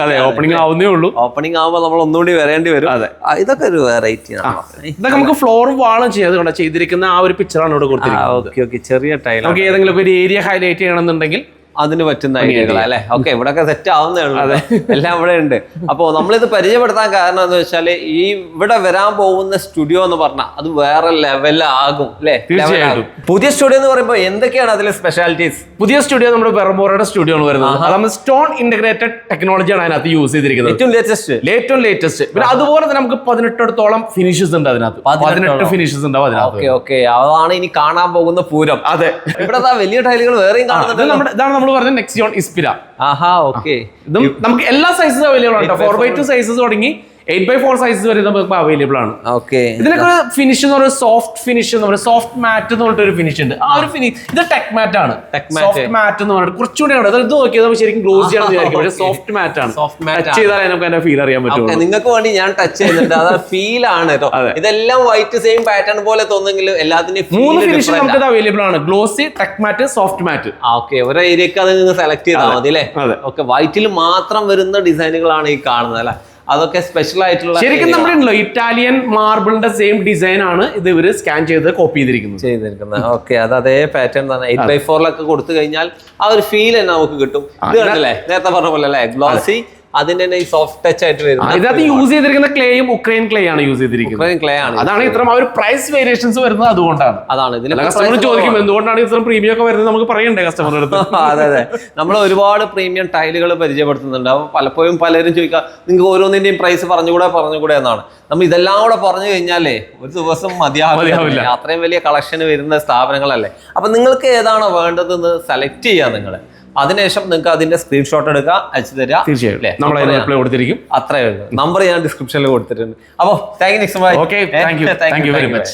[SPEAKER 2] അതെ ഓപ്പണിംഗ് ആവുന്നേ ഉള്ളൂ.
[SPEAKER 1] ഓപ്പണിംഗ് ആവുമ്പോൾ നമ്മൾ ഒന്നുകൂടി വരേണ്ടി വരും.
[SPEAKER 2] അതെ.
[SPEAKER 1] ഇതൊക്കെ ഒരു വെറൈറ്റി ആണ്.
[SPEAKER 2] ഇതൊക്കെ നമുക്ക് ഫ്ലോറും വാളും ചെയ്യാതെ ചെയ്തിരിക്കുന്ന ആ ഒരു പിക്ചറാണ് ഇവിടെ കൊടുത്തിരിക്കുന്നത്.
[SPEAKER 1] Okay okay. ചെറിയ ടൈൽ
[SPEAKER 2] നമുക്ക് ഏതെങ്കിലും ഒരു ഏരിയ ഹൈലൈറ്റ് ചെയ്യണമെന്നുണ്ടെങ്കിൽ
[SPEAKER 1] അതിന് പറ്റുന്ന ഐഡിയകൾ അല്ലെ? ഓക്കെ ഇവിടൊക്കെ സെറ്റ് ആവുന്നേ ഉള്ളൂ. എല്ലാം ഇവിടെ ഉണ്ട്. അപ്പോ നമ്മളിത് പരിചയപ്പെടുത്താൻ കാരണം എന്ന് വെച്ചാൽ ഈ ഇവിടെ വരാൻ പോകുന്ന സ്റ്റുഡിയോ എന്ന് പറഞ്ഞാൽ അത് വേറെ ലെവലാകും അല്ലെ?
[SPEAKER 2] തീർച്ചയായിട്ടും.
[SPEAKER 1] പുതിയ സ്റ്റുഡിയോ എന്ന് പറയുമ്പോൾ എന്തൊക്കെയാണ് അതിലെ സ്പെഷ്യാലിറ്റീസ്
[SPEAKER 2] പുതിയ സ്റ്റുഡിയോ നമ്മുടെ പെറമ്പോറയുടെ സ്റ്റുഡിയോ ആണ് വരുന്നത്. അത് നമ്മൾ സ്റ്റോൺ ഇന്റഗ്രേറ്റഡ് ടെക്നോളജിയാണ് അതിനകത്ത് യൂസ് ചെയ്തിരിക്കുന്നത്.
[SPEAKER 1] ഏറ്റവും ലേറ്റസ്റ്റ്
[SPEAKER 2] ഏറ്റവും ലേറ്റസ്റ്റ് പിന്നെ അതുപോലെ തന്നെ നമുക്ക് പതിനെട്ടോളം ഫിനിഷസ് ഉണ്ട് അതിനകത്ത്. പതിനെട്ട് ഫിനിഷസ് ഉണ്ടാവും അതിനകത്ത്.
[SPEAKER 1] Okay okay. അതാണ് ഇനി കാണാൻ പോകുന്ന പൂരം.
[SPEAKER 2] അതെ.
[SPEAKER 1] ഇവിടെ വലിയ ടൈലുകൾ വേറെയും കാണുന്നുണ്ട്
[SPEAKER 2] നമ്മുടെ ഇതാണ് നമ്മൾ പറഞ്ഞ നെക്സിയോൺ ഇസ്പിര
[SPEAKER 1] ആഹാ ഓക്കെ
[SPEAKER 2] ഇതും നമുക്ക് എല്ലാ സൈസസും അവൈലബിൾ ആണ് ഫോർ ബൈ ടു സൈസസ് തുടങ്ങി എയ്റ്റ് ബൈ ഫോർ സൈസ് വരെ നമുക്ക് അവൈലബിൾ ആണ്.
[SPEAKER 1] ഓക്കെ
[SPEAKER 2] ഇതിലൊക്കെ ഒരു ഫിനിഷ് എന്ന് പറയുന്നത് സോഫ്റ്റ് ഫിനിഷ് എന്ന് പറയുന്നത് സോഫ്റ്റ് മാറ്റ് എന്ന് പറഞ്ഞിട്ട് ഒരു ഫിനിഷ് ഉണ്ട്. ആ ഒരു ഫിനിഷ് ഇത് ടെക് മാറ്റ് ആണ്. സോഫ്റ്റ് മാറ്റ് എന്ന് പറഞ്ഞിട്ട് കുറച്ചുകൂടി ആണ് ഇത് നോക്കിയാൽ നമ്മൾ ശരിക്കും ഗ്ലോസ് ചെയ്യാൻ വിചാരിക്കും. പക്ഷേ സോഫ്റ്റ് മാറ്റ് ആണ്. ടച്ച് ചെയ്താലേ നമുക്ക് അതിന്റെ ഫീൽ അറിയാൻ പറ്റും
[SPEAKER 1] നിങ്ങൾക്ക് വേണ്ടി ഞാൻ ടച്ച് ചെയ്യുന്നുണ്ട്. അത് ഫീൽ ആണ് കേട്ടോ ഇതെല്ലാം വൈറ്റ് സെയിം പാറ്റേൺ പോലെ തോന്നുന്നെങ്കിലും എല്ലാത്തിന്റെയും
[SPEAKER 2] മൂന്ന് ഫിനിഷ് നമുക്ക് അവൈലബിൾ ആണ്. Glossy tech matt soft matt
[SPEAKER 1] okay ഒരു ഏരിയക്ക് അത് നിങ്ങൾ സെലക്ട് ചെയ്താൽ മതി അല്ലേ. ഓക്കെ വൈറ്റിൽ മാത്രം വരുന്ന ഡിസൈനുകളാണ് ഈ കാണുന്നത് അല്ലെ അതൊക്കെ സ്പെഷ്യൽ ആയിട്ടുള്ള
[SPEAKER 2] ശരിക്കും നമ്മളുണ്ടല്ലോ ഇറ്റാലിയൻ മാർബിളിന്റെ സെയിം ഡിസൈൻ ആണ് ഇത് ഇവർ സ്കാൻ ചെയ്ത് കോപ്പി ചെയ്തിരിക്കുന്നത്.
[SPEAKER 1] ചെയ്തിരിക്കുന്നത്. ഓക്കെ അത് അതേ പാറ്റേൺ തന്നെ. എയ്റ്റ് ബൈ ഫോറിലൊക്കെ കൊടുത്തു കഴിഞ്ഞാൽ ആ ഒരു ഫീൽ തന്നെ നമുക്ക് കിട്ടും. ഇത് കണ്ടല്ലേ? നേരത്തെ പറഞ്ഞ പോലെ അല്ലേ? ഗ്ലോസി അതിന്റെ തന്നെ ഈ സോഫ്റ്റ് ടച്ച് ആയിട്ട്
[SPEAKER 2] വരുന്നത്
[SPEAKER 1] വരുന്ന
[SPEAKER 2] ഇതിനകത്ത് യൂസ് ചെയ്തിരിക്കുന്ന ക്ലേയും ഉക്രൈൻ ക്ലേ ആണ് യൂസ് ചെയ്തിരിക്കുന്നത്
[SPEAKER 1] ക്ലേ ആണ്.
[SPEAKER 2] അതാണ് ഇത്ര ആ ഒരു പ്രൈസ് വേരിയേഷൻസ് വരുന്നത് അതുകൊണ്ടാണ്.
[SPEAKER 1] അതാണ്. ഇതിൽ
[SPEAKER 2] കസ്റ്റമർ ചോദിക്കും എന്തുകൊണ്ടാണ് ഇത്ര പ്രീമിയം ഒക്കെ വരുന്നത് നമുക്ക് പറയണ്ടേ കസ്റ്റമർ അടുത്ത്?
[SPEAKER 1] അതെ അതെ. നമ്മൾ ഒരുപാട് പ്രീമിയം ടൈലുകൾ പരിചയപ്പെടുത്തുന്നുണ്ട്. അപ്പോൾ പലപ്പോഴും പലരും ചോദിക്കുക നിങ്ങൾക്ക് ഓരോന്നിന്റെയും പ്രൈസ് പറഞ്ഞുകൂടെ പറഞ്ഞുകൂടെ എന്നാണ്. നമ്മൾ ഇതെല്ലാം കൂടെ പറഞ്ഞു കഴിഞ്ഞാലേ ഒരു ദിവസം
[SPEAKER 2] മതിയാവില്ല.
[SPEAKER 1] മതിയാവില്ല. അത്രയും വലിയ കളക്ഷൻ വരുന്ന സ്ഥാപനങ്ങളല്ലേ. അപ്പൊ നിങ്ങൾക്ക് ഏതാണോ വേണ്ടതെന്ന് സെലക്ട് ചെയ്യുക നിങ്ങൾ അതിനുശേഷം നിങ്ങൾക്ക് അതിന്റെ സ്ക്രീൻഷോട്ട് എടുക്കുക അയച്ചു തരിക
[SPEAKER 2] തീർച്ചയായും. നമ്മൾ അതിന് റിപ്ലൈ കൊടുത്തിരിക്കും.
[SPEAKER 1] അത്രയേ ഉള്ളൂ. നമ്പർ ഞാൻ ഡിസ്ക്രിപ്ഷനിൽ കൊടുത്തിട്ടുണ്ട്. അപ്പോൾ thank you next
[SPEAKER 2] okay thank you thank you very much.